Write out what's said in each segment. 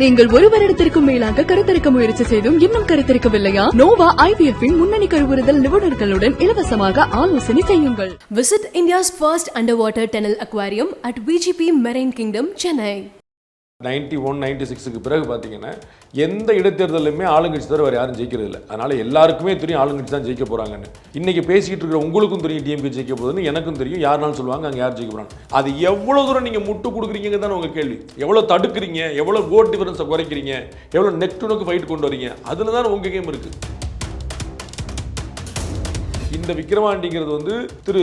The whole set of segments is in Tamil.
நீங்கள் ஒரு வருடத்திற்கும் மேலாக கருத்தரிக்க முயற்சி செய்தும் இன்னும் கருத்தரிக்கவில்லையா? நோவா ஐவிஎஃப் முன்னணி கருவுறுதல் நிபுணர்களுடன் இலவசமாக ஆலோசனை செய்யுங்கள். Visit India's first under water tunnel aquarium at VGP marine kingdom Chennai ninety one ninety சிக்ஸுக்கு பிறகு பார்த்தீங்கன்னா எந்த இடைத்தேர்தலுமே ஆளுங்கட்சி தவிர வேறு யாரும் ஜெயிக்கிறது இல்லை அதனால் எல்லாருக்குமே தெரியும் ஆளுங்கட்சி தான் ஜெயிக்க போகிறாங்கன்னு இன்றைக்கி பேசிக்கிட்டு இருக்கிற உங்களுக்கும் தெரியும் டிஎம்கே ஜெயிக்க போகுதுன்னு எனக்கும் தெரியும். யாருனாலும் சொல்லுவாங்க அங்கே யார் ஜெயிக்க போகிறாங்க அது எவ்வளோ தூரம் நீங்கள் முட்டு கொடுக்குறீங்க தானே உங்கள் கேள்வி. எவ்வளோ தடுக்கிறீங்க எவ்வளோ ஓட் டிஃபரன்ஸை குறைக்கிறீங்க எவ்வளோ நெக் டு நெக் ஃபைட் கொண்டு வரீங்க அதில் தான் உங்கள் கேம் இருக்குது இந்த விக்கிரவாண்டிங்கிறது வந்து திரு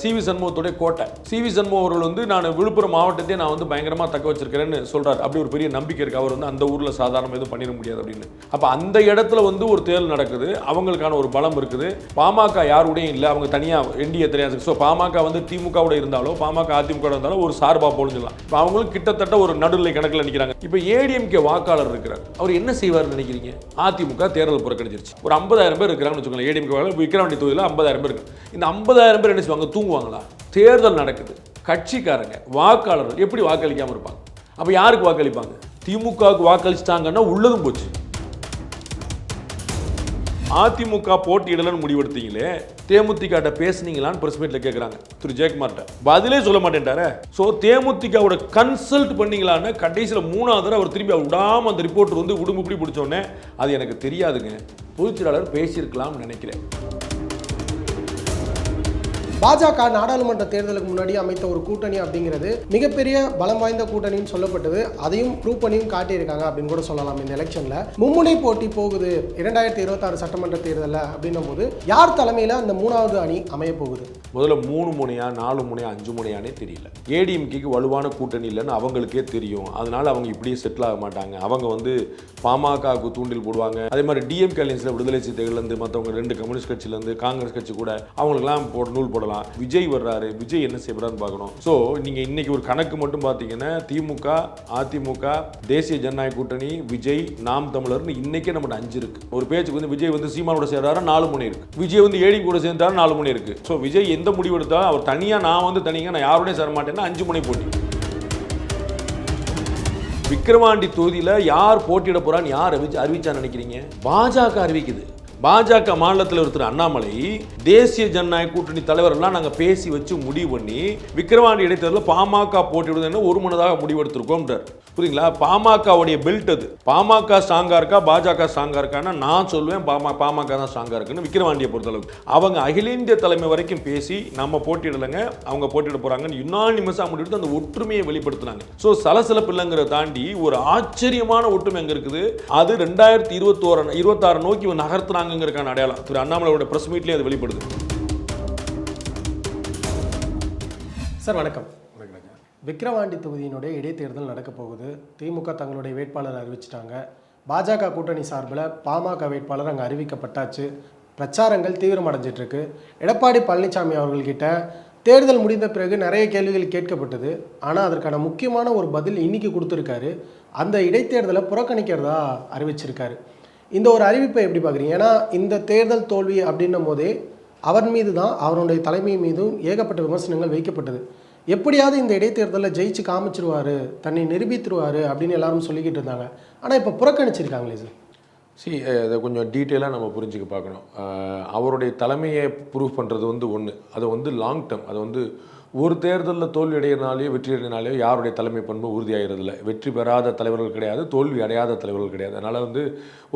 சி வி சண்முகத்துடைய கோட்டை. சி வி சண்முகம் அவர்கள் வந்து நான் விழுப்புரம் மாவட்டத்தையே நான் வந்து பயங்கரமாக தக்க வச்சிருக்கிறேன்னு சொல்கிறார் அப்படி ஒரு பெரிய நம்பிக்கை இருக்குது அவர் வந்து அந்த ஊரில் சாதாரண எதுவும் பண்ணிட முடியாது அப்படின்னு. அப்போ அந்த இடத்துல வந்து ஒரு தேர்தல் நடக்குது. அவங்களுக்கான ஒரு பலம் இருக்குது. பாமக யாருடையும் இல்லை. அவங்க தனியாக என்டிஏ தெரியாது ஸோ பாமக வந்து திமுகவோட இருந்தாலோ பாமக அதிமுக இருந்தாலும் ஒரு சார்பாக போலும் சொல்லலாம் இப்போ அவங்களும் கிட்டத்தட்ட ஒரு நடுநிலை கணக்கில் நிற்கிறாங்க இப்போ ஏடிஎம்கே வாக்காளர் இருக்கிறார். அவர் என்ன செய்வார்னு நினைக்கிறீங்க? அதிமுக தேர்தல் புறக்கணிச்சிருச்சு. ஒரு ஐம்பதாயிரம் பேர் இருக்கிறாங்கன்னு வச்சுக்கோங்களேன். ஏடிஎம்கே விக்கிரவாண்டி தொகுதியில் ஐம்பதாயிரம் பேர் இருக்கு. இந்த ஐம்பதாயிரம் பேர் என்ன செய்வாங்க? தூங்குவாங்களா? தேர்தல் நடக்குது. கட்சிக்காரங்க வாக்காளர்கள் எப்படி வாக்களிக்காம இருப்பாங்க? அப்போ யாருக்கு வாக்களிப்பாங்க? திமுகவுக்கு வாக்களிச்சிட்டாங்கன்னா உள்ளதும் போச்சு. அதிமுக போட்டியிடலன்னு முடிவெடுத்தீங்களே தேமுதிகிட்ட பேசுனீங்களான்னு பிரஸ் மீட்ல கேட்குறாங்க திரு. ஜெயக்குமார்ட்ட. பதிலே சொல்ல மாட்டேன்ட்டாரே. ஸோ தேமுதிகாவோட கன்சல்ட் பண்ணீங்களான்னு கடைசியில் மூணாவது தடவை அவர் திரும்பி அவர் விடாம அந்த ரிப்போர்ட்டர் வந்து உடும்பு இப்படி பிடிச்சோடனே அது எனக்கு தெரியாதுங்க. பொதுச்சியாளர் பேசியிருக்கலாம்னு நினைக்கிறேன் பாஜக நாடாளுமன்ற தேர்தலுக்கு முன்னாடி அமைத்த ஒரு கூட்டணி அப்படிங்கிறது மிகப்பெரிய பலம் வாய்ந்த கூட்டணின்னு சொல்லப்பட்டது. அதையும் ப்ரூவ் பண்ணியும் காட்டியிருக்காங்க அப்படின்னு கூட சொல்லலாம் இந்த எலெக்ஷன்ல மும்முனை போட்டி போகுது இரண்டாயிரத்தி இருபத்தாறு சட்டமன்ற தேர்தலில் அப்படின்னும் போது யார் தலைமையில் அந்த மூணாவது அணி அமைய போகுது? முதல்ல மூணு முனையா நாலு முனையா அஞ்சு முனையானே தெரியல. ஏடிஎம்கேக்கு வலுவான கூட்டணி இல்லைன்னு அவங்களுக்கே தெரியும். அதனால அவங்க இப்படியே செட்டில் ஆக மாட்டாங்க. அவங்க வந்து பாமகவுக்கு தூண்டில் போடுவாங்க. அதே மாதிரி டிஎம்கே அலையன்ஸில் விடுதலை சிறுத்தைகள்லேருந்து மற்றவங்க ரெண்டு கம்யூனிஸ்ட் கட்சியிலேருந்து காங்கிரஸ் கட்சி கூட அவங்களுக்குலாம் போட நூல் போடலாம். விஜய் வர்றாரு. விஜய் என்ன செய்யறான்னு பார்க்கணும். ஸோ நீங்கள் இன்னைக்கு ஒரு கணக்கு மட்டும் பார்த்தீங்கன்னா திமுக அதிமுக தேசிய ஜனநாயக கூட்டணி விஜய் நாம் தமிழர்னு இன்னைக்கே நம்மகிட்ட அஞ்சு இருக்கு. ஒரு பேச்சுக்கு வந்து விஜய் வந்து சீமானோட சேர்றாரு நாலு மணி இருக்கு. விஜய் வந்து ஏடி கூட சேர்ந்தாரு நாலு மணி இருக்கு. ஸோ விஜய் எந்த முடிவு எடுத்தாலும் அவர் தனியாக நான் வந்து தனியாக நான் யாரோடையும் சேர மாட்டேன்னா அஞ்சு மணி போட்டி. விக்கிரவாண்டி தொகுதியில் யார் போட்டியிட போறான்னு யார் அறிவிச்சா நினைக்கிறீங்க? பாஜக அறிவிக்குது. பாஜக மாநிலத்தில் ஒருத்தர் அண்ணாமலை தேசிய ஜனநாயக கூட்டணி தலைவரெல்லாம் நாங்கள் பேசி வச்சு முடிவு பண்ணி விக்கிரவாண்டி இடைத்தேர்தலில் பாமக போட்டியிடுவதுன்னு ஒரு மனதாக முடிவெடுத்திருக்கோம்ன்றார் புரியுங்களா பாமகவுடைய பெல்ட் அது. பாமக ஸ்ட்ராங்காக இருக்கா? பாஜக ஸ்ட்ராங்காக இருக்கான்னா நான் சொல்லுவேன் பாமா பாமக தான் ஸ்ட்ராங்காக இருக்குன்னு விக்கிரவாண்டியை பொறுத்தளவுக்கு. அவங்க அகில இந்திய தலைமை வரைக்கும் பேசி நம்ம போட்டியிடலைங்க அவங்க போட்டியிட போகிறாங்கன்னு யுனானிமஸாக முடிவெடுத்து அந்த ஒற்றுமையை வெளிப்படுத்தினாங்க. ஸோ சலசலப்பு இல்லைங்கிறத தாண்டி ஒரு ஆச்சரியமான ஒற்றுமை அங்கே இருக்குது. அது ரெண்டாயிரத்தி இருபத்தோரு இருபத்தாறு நோக்கி நகர்த்துனாங்க நகர்த்துனாங்கிறதுக்கான அடையாளம். திரு அண்ணாமலையோட பிரஸ் மீட்லேயே அது வெளிப்படுது. சார் வணக்கம். விக்கிரவாண்டி தொகுதியினுடைய இடைத்தேர்தல் நடக்க போகுது. திமுக தங்களுடைய வேட்பாளர் அறிவிச்சிட்டாங்க. பாஜக கூட்டணி சார்பில் பாமக வேட்பாளர் அங்கே அறிவிக்கப்பட்டாச்சு. பிரச்சாரங்கள் தீவிரமடைஞ்சிட்டு இருக்கு எடப்பாடி பழனிசாமி அவர்கள்கிட்ட தேர்தல் முடிந்த பிறகு நிறைய கேள்விகள் கேட்கப்பட்டது. ஆனால் அதற்கான முக்கியமான ஒரு பதில் இன்னைக்கு கொடுத்துருக்காரு. அந்த இடைத்தேர்தலை புறக்கணிக்கிறதா அறிவிச்சிருக்காரு. இந்த ஒரு அறிவிப்பை எப்படி பார்க்குறீங்க? ஏன்னா இந்த தேர்தல் தோல்வி அப்படின்னும் போதே அவர் மீது தான் அவருடைய தலைமை மீதும் ஏகப்பட்ட விமர்சனங்கள் வைக்கப்பட்டது. எப்படியாவது இந்த இடைத்தேர்தலில் ஜெயிச்சு காமிச்சிருவார் தன்னை நிரூபித்துருவார் அப்படின்னு எல்லாரும் சொல்லிக்கிட்டு இருந்தாங்க. ஆனால் இப்போ புறக்கணிச்சிருக்காங்களே சார். சி அதை கொஞ்சம் டீட்டெயிலாக நம்ம புரிஞ்சுக்க பார்க்கணும். அவருடைய தலைமையை ப்ரூவ் பண்ணுறது வந்து ஒன்று அதை வந்து லாங் டேர்ம் அதை வந்து ஒரு தேர்தலில் தோல்வி அடையிறனாலேயோ வெற்றி அடையினாலேயோ யாருடைய தலைமை பண்பு உறுதியாகிறதில்ல. வெற்றி பெறாத தலைவர்கள் கிடையாது தோல்வி அடையாத தலைவர்கள் கிடையாது. அதனால் வந்து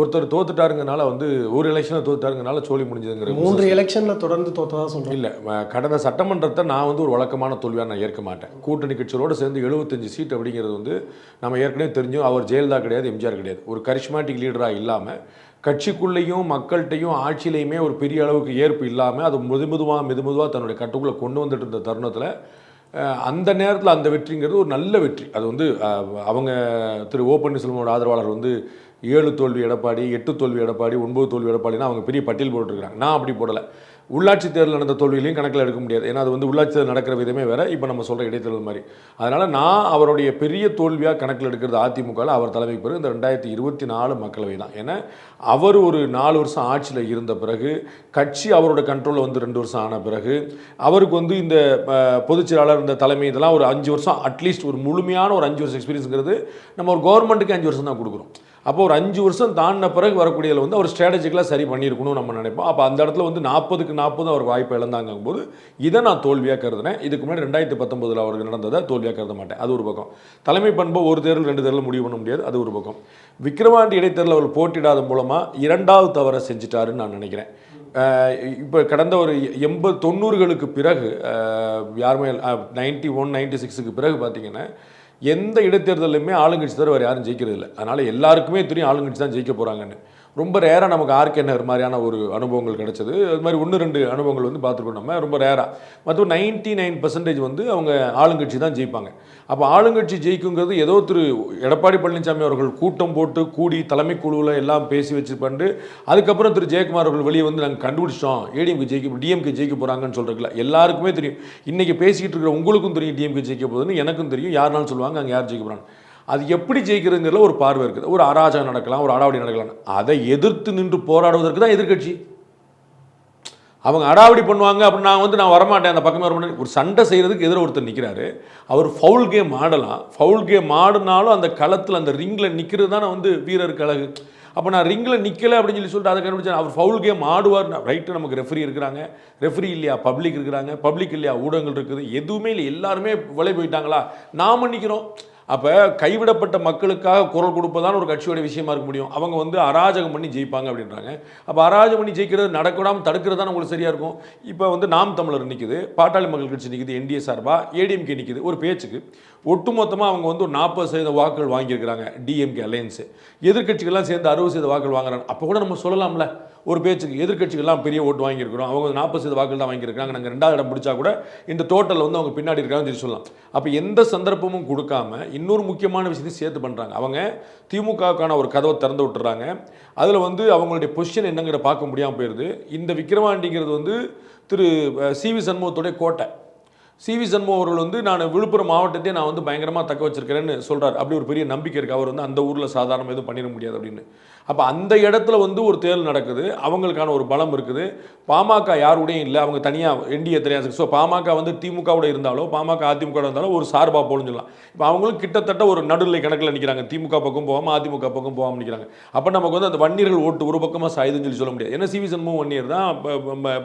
ஒருத்தர் தோத்துட்டாருங்கனால வந்து ஒரு எலெக்ஷனில் தோத்துட்டாருங்கனால சோழி முடிஞ்சதுங்கிற மூன்று எலெக்ஷன்ல தொடர்ந்து தோத்ததா சொல்றோம் இல்லை கடந்த சட்டமன்றத்தை நான் வந்து ஒரு வழக்கமான தோல்வியாக நான் ஏற்க மாட்டேன். கூட்டணி கட்சிகளோடு சேர்ந்து எழுபத்தஞ்சு சீட் அப்படிங்கிறது வந்து நம்ம ஏற்கனவே தெரிஞ்சோம். அவர் ஜெயலலிதா கிடையாது எம்ஜிஆர் கிடையாது. ஒரு கரிஷ்மாட்டிக் லீடராக இல்லாமல் கட்சிக்குள்ளேயும் மக்கள்கிட்டையும் ஆட்சியிலையுமே ஒரு பெரிய அளவுக்கு ஏற்பு இல்லாமல் அது மெது மெதுவாக மெது மெதுவாக தன்னுடைய கட்டுக்குள்ளே கொண்டு வந்துட்டு இருந்த தருணத்தில் அந்த நேரத்தில் அந்த வெற்றிங்கிறது ஒரு நல்ல வெற்றி. அது வந்து அவங்க திரு ஓ பன்னீர்செல்வமோட ஆதரவாளர் வந்து ஏழு தோல்வி எடப்பாடி எட்டு தோல்வி எடப்பாடி ஒன்பது தோல்வி எடப்பாடினா அவங்க பெரிய பட்டியல் போட்டுருக்காங்க நான் அப்படி போடலை. உள்ளாட்சி தேர்தல் நடந்த தோல்விகளையும் கணக்கில் எடுக்க முடியாது. ஏன்னா அது வந்து உள்ளாட்சி தேர்தல் நடக்கிற விதமே வேற. இப்போ நம்ம சொல்கிற இடைத்தேர்தல் மாதிரி. அதனால் நான் அவருடைய பெரிய தோல்வியாக கணக்கில் எடுக்கிறது அதிமுகவில் அவர் தலைமைக்கு பிறகு இந்த ரெண்டாயிரத்தி இருபத்தி நாலு மக்களவை தான். ஏன்னா அவர் ஒரு நாலு வருஷம் ஆட்சியில் இருந்த பிறகு கட்சி அவரோட கண்ட்ரோலில் வந்து ரெண்டு வருஷம் ஆன பிறகு அவருக்கு வந்து இந்த பொதுச்செயலாளர் இந்த தலைமை இதெல்லாம் ஒரு அஞ்சு வருஷம் அட்லீஸ்ட் ஒரு முழுமையான ஒரு அஞ்சு வருஷம் எக்ஸ்பீரியன்ஸுங்கிறது நம்ம ஒரு கவர்மெண்ட்டுக்கு அஞ்சு வருஷம் தான் கொடுக்குறோம். அப்போ ஒரு அஞ்சு வருஷம் தாண்டின பிறகு வரக்கூடியதில் வந்து அவர் ஸ்ட்ராட்டஜிக்கலாக சரி பண்ணியிருக்கணும்னு நம்ம நினைப்போம். அப்போ அந்த இடத்துல வந்து நாற்பதுக்கு நாற்பது அவர் வாய்ப்பு இழந்தாங்கும் போது இதை நான் தோல்வியாக கருதுனேன். இதுக்கு முன்னாடி ரெண்டாயிரத்தி பத்தொன்பதில் அவருக்கு நடந்ததை தோல்வியாக கருத மாட்டேன். அது ஒரு பக்கம். தலைமை பண்பை ஒரு தேர்தல் ரெண்டு தேர்தல் முடிவு பண்ண முடியாது. அது ஒரு பக்கம். விக்ரவாண்டி இடைத்தேர்தல் அவர் போட்டியிடாத மூலமாக இரண்டாவது தவறை செஞ்சுட்டாருன்னு நான் நினைக்கிறேன். இப்போ கடந்த ஒரு எண்பது தொண்ணூறுகளுக்கு பிறகு யாருமே நைன்டி ஒன் நைன்டி சிக்ஸுக்கு பிறகு பார்த்தீங்கன்னா எந்த இடைத்தேர்தலுமே ஆளுங்கட்சி தவிர வேறு யாரும் ஜெயிக்கிறது இல்லை அதனால் எல்லாருக்குமே தெரியும் ஆளுங்கட்சி தான் ஜெயிக்க போகிறாங்கன்னு ரொம்ப ரேராக நமக்கு ஆர்கே நகர் மாதிரியான ஒரு அனுபவங்கள் கிடைச்சது. அது மாதிரி ஒன்று ரெண்டு அனுபவங்கள் வந்து பார்த்துருக்கோம் நம்ம. ரொம்ப ரேராக மற்ற நைன்டி நைன் பர்சன்டேஜ் வந்து அவங்க ஆளுங்கட்சி தான் ஜெயிப்பாங்க. அப்போ ஆளுங்கட்சி ஜெயிக்குங்கிறது ஏதோ திரு எடப்பாடி பழனிசாமி அவர்கள் கூட்டம் போட்டு கூடி தலைமை குழுவில் எல்லாம் பேசி வச்சு பண்ணிட்டு அதுக்கப்புறம் திரு ஜெயக்குமார் அவர்கள் வெளியே வந்து நாங்கள் கண்டுபிடிச்சிட்டோம். ஏடிஎம்கே ஜெயிக்க டிஎம்கே ஜெயிக்க போகிறாங்கன்னு சொல்கிறதுல எல்லாருக்குமே தெரியும். இன்றைக்கி பேசிக்கிட்டு இருக்கிற உங்களுக்கும் தெரியும் டிஎம்கே ஜெயிக்க போகுதுன்னு எனக்கும் தெரியும். யாருனாலும் சொல்லுவாங்க அங்கே யார் ஜெயிக்க போகிறாங்க அது எப்படி ஜெயிக்கிறதுங்கிறதுல ஒரு பார்வை இருக்குது. ஒரு அராஜகம் நடக்கலாம் ஒரு அடாவடி நடக்கலாம். அதை எதிர்த்து நின்று போராடுவதற்கு தான் எதிர்க்கட்சி. அவங்க அடாவடி பண்ணுவாங்க அப்படின்னு நான் வந்து நான் வரமாட்டேன் அந்த பக்கமே வரமாட்டேன். ஒரு சண்டை செய்கிறதுக்கு எதிர ஒருத்தர் நிற்கிறாரு அவர் ஃபவுல் கேம் ஆடலாம். ஃபவுல் கேம் ஆடினாலும் அந்த களத்தில் அந்த ரிங்கில் நிற்கிறது தானே வந்து வீரருக்கு அழகு அப்போ நான் ரிங்கில் நிற்கலை அப்படின்னு சொல்லி சொல்லிட்டு அதை கண்டுபிடிச்சேன். அவர் ஃபவுல் கேம் ஆடுவார் ரைட்டு நமக்கு ரெஃப்ரி இருக்கிறாங்க. ரெஃப்ரி இல்லையா? பப்ளிக் இருக்கிறாங்க. பப்ளிக் இல்லையா? ஊடகங்கள் இருக்குது. எதுவுமே இல்லை. எல்லாருமே விலை போயிட்டாங்களா? நாம் நிற்கிறோம் அப்போ கைவிடப்பட்ட மக்களுக்காக குரல் கொடுப்பதான ஒரு கட்சியோட விஷயமா இருக்க முடியும். அவங்க வந்து அராஜகம் பண்ணி ஜெயிப்பாங்க அப்படின்றாங்க. அப்போ அராஜகம் பண்ணி ஜெயிக்கிறது நடக்கூடாமல் தடுக்கிறது தான் உங்களுக்கு சரியாக இருக்கும்? இப்போ வந்து நாம் தமிழர் நிற்கிது பாட்டாளி மக்கள் கட்சி நிற்கிது என்டிஏ சார்பாக ஏடிஎம்கே நிற்கிது ஒரு பேச்சுக்கு. ஒட்டுமொத்தமாக அவங்க வந்து ஒரு நாற்பது சதவீத வாக்குகள் வாங்கியிருக்கிறாங்க டிஎம்கே அலையன்ஸு எதிர்க்கட்சிகள்லாம் சேர்ந்து அறுபது சதவீத வாக்குகள் வாங்குறாங்க. அப்போ கூட நம்ம சொல்லலாம்ல. ஒரு பேச்சுக்கு எதிர்க்கட்சிகள்லாம் பெரிய ஓட்டு வாங்கியிருக்கிறோம். அவங்க நாற்பது சதவீத வாக்குகள் தான் வாங்கியிருக்காங்க நாங்கள் ரெண்டாவது இடம் பிடிச்சா கூட இந்த டோட்டலில் வந்து அவங்க பின்னாடி இருக்காங்கன்னு சொல்லி சொல்லலாம். அப்போ எந்த சந்தர்ப்பமும் கொடுக்காம இன்னொரு முக்கியமான விஷயத்தையும் சேர்த்து பண்ணுறாங்க அவங்க திமுகவுக்கான ஒரு கதவை திறந்து விட்டுறாங்க. அதில் வந்து அவங்களுடைய பொசிஷன் என்னங்கிற பார்க்க முடியாமல் போயிடுது இந்த விக்ரவாண்டிங்கிறது வந்து திரு சி வி சண்முகத்துடைய கோட்டை. சிவி சண்முகம் அவர்கள் வந்து நான் விழுப்புரம் மாவட்டத்தையே நான் வந்து பயங்கரமாக தக்க வச்சிருக்கிறேன்னு சொல்கிறார் அப்படி ஒரு பெரிய நம்பிக்கை இருக்குது அவர் வந்து அந்த ஊரில் சாதாரணமாக எதுவும் பண்ணிட முடியாது அப்படின்னு. அப்போ அந்த இடத்துல வந்து ஒரு தேர்தல் நடக்குது. அவங்களுக்கான ஒரு பலம் இருக்குது. பாமக யாருடையும் இல்லை. அவங்க தனியாக என்டிஏ தெரியாது ஸோ பாமக வந்து திமுகவோட இருந்தாலோ பாமக அதிமுக இருந்தாலும் ஒரு சார்பாக போகணும்னு சொல்லலாம். இப்போ அவங்களும் கிட்டத்தட்ட ஒரு நடுநிலை கணக்கில் நிற்கிறாங்க திமுக பக்கம் போகாமல் அதிமுக பக்கம் போகாமல் நிற்கிறாங்க அப்போ நமக்கு வந்து அந்த வன்னியர்கள் ஓட்டு ஒரு பக்கமாக சாயுதுன்னு சொல்லி சொல்ல முடியாது. ஏன்னா சிவி சண்முகம் வன்னியர் தான்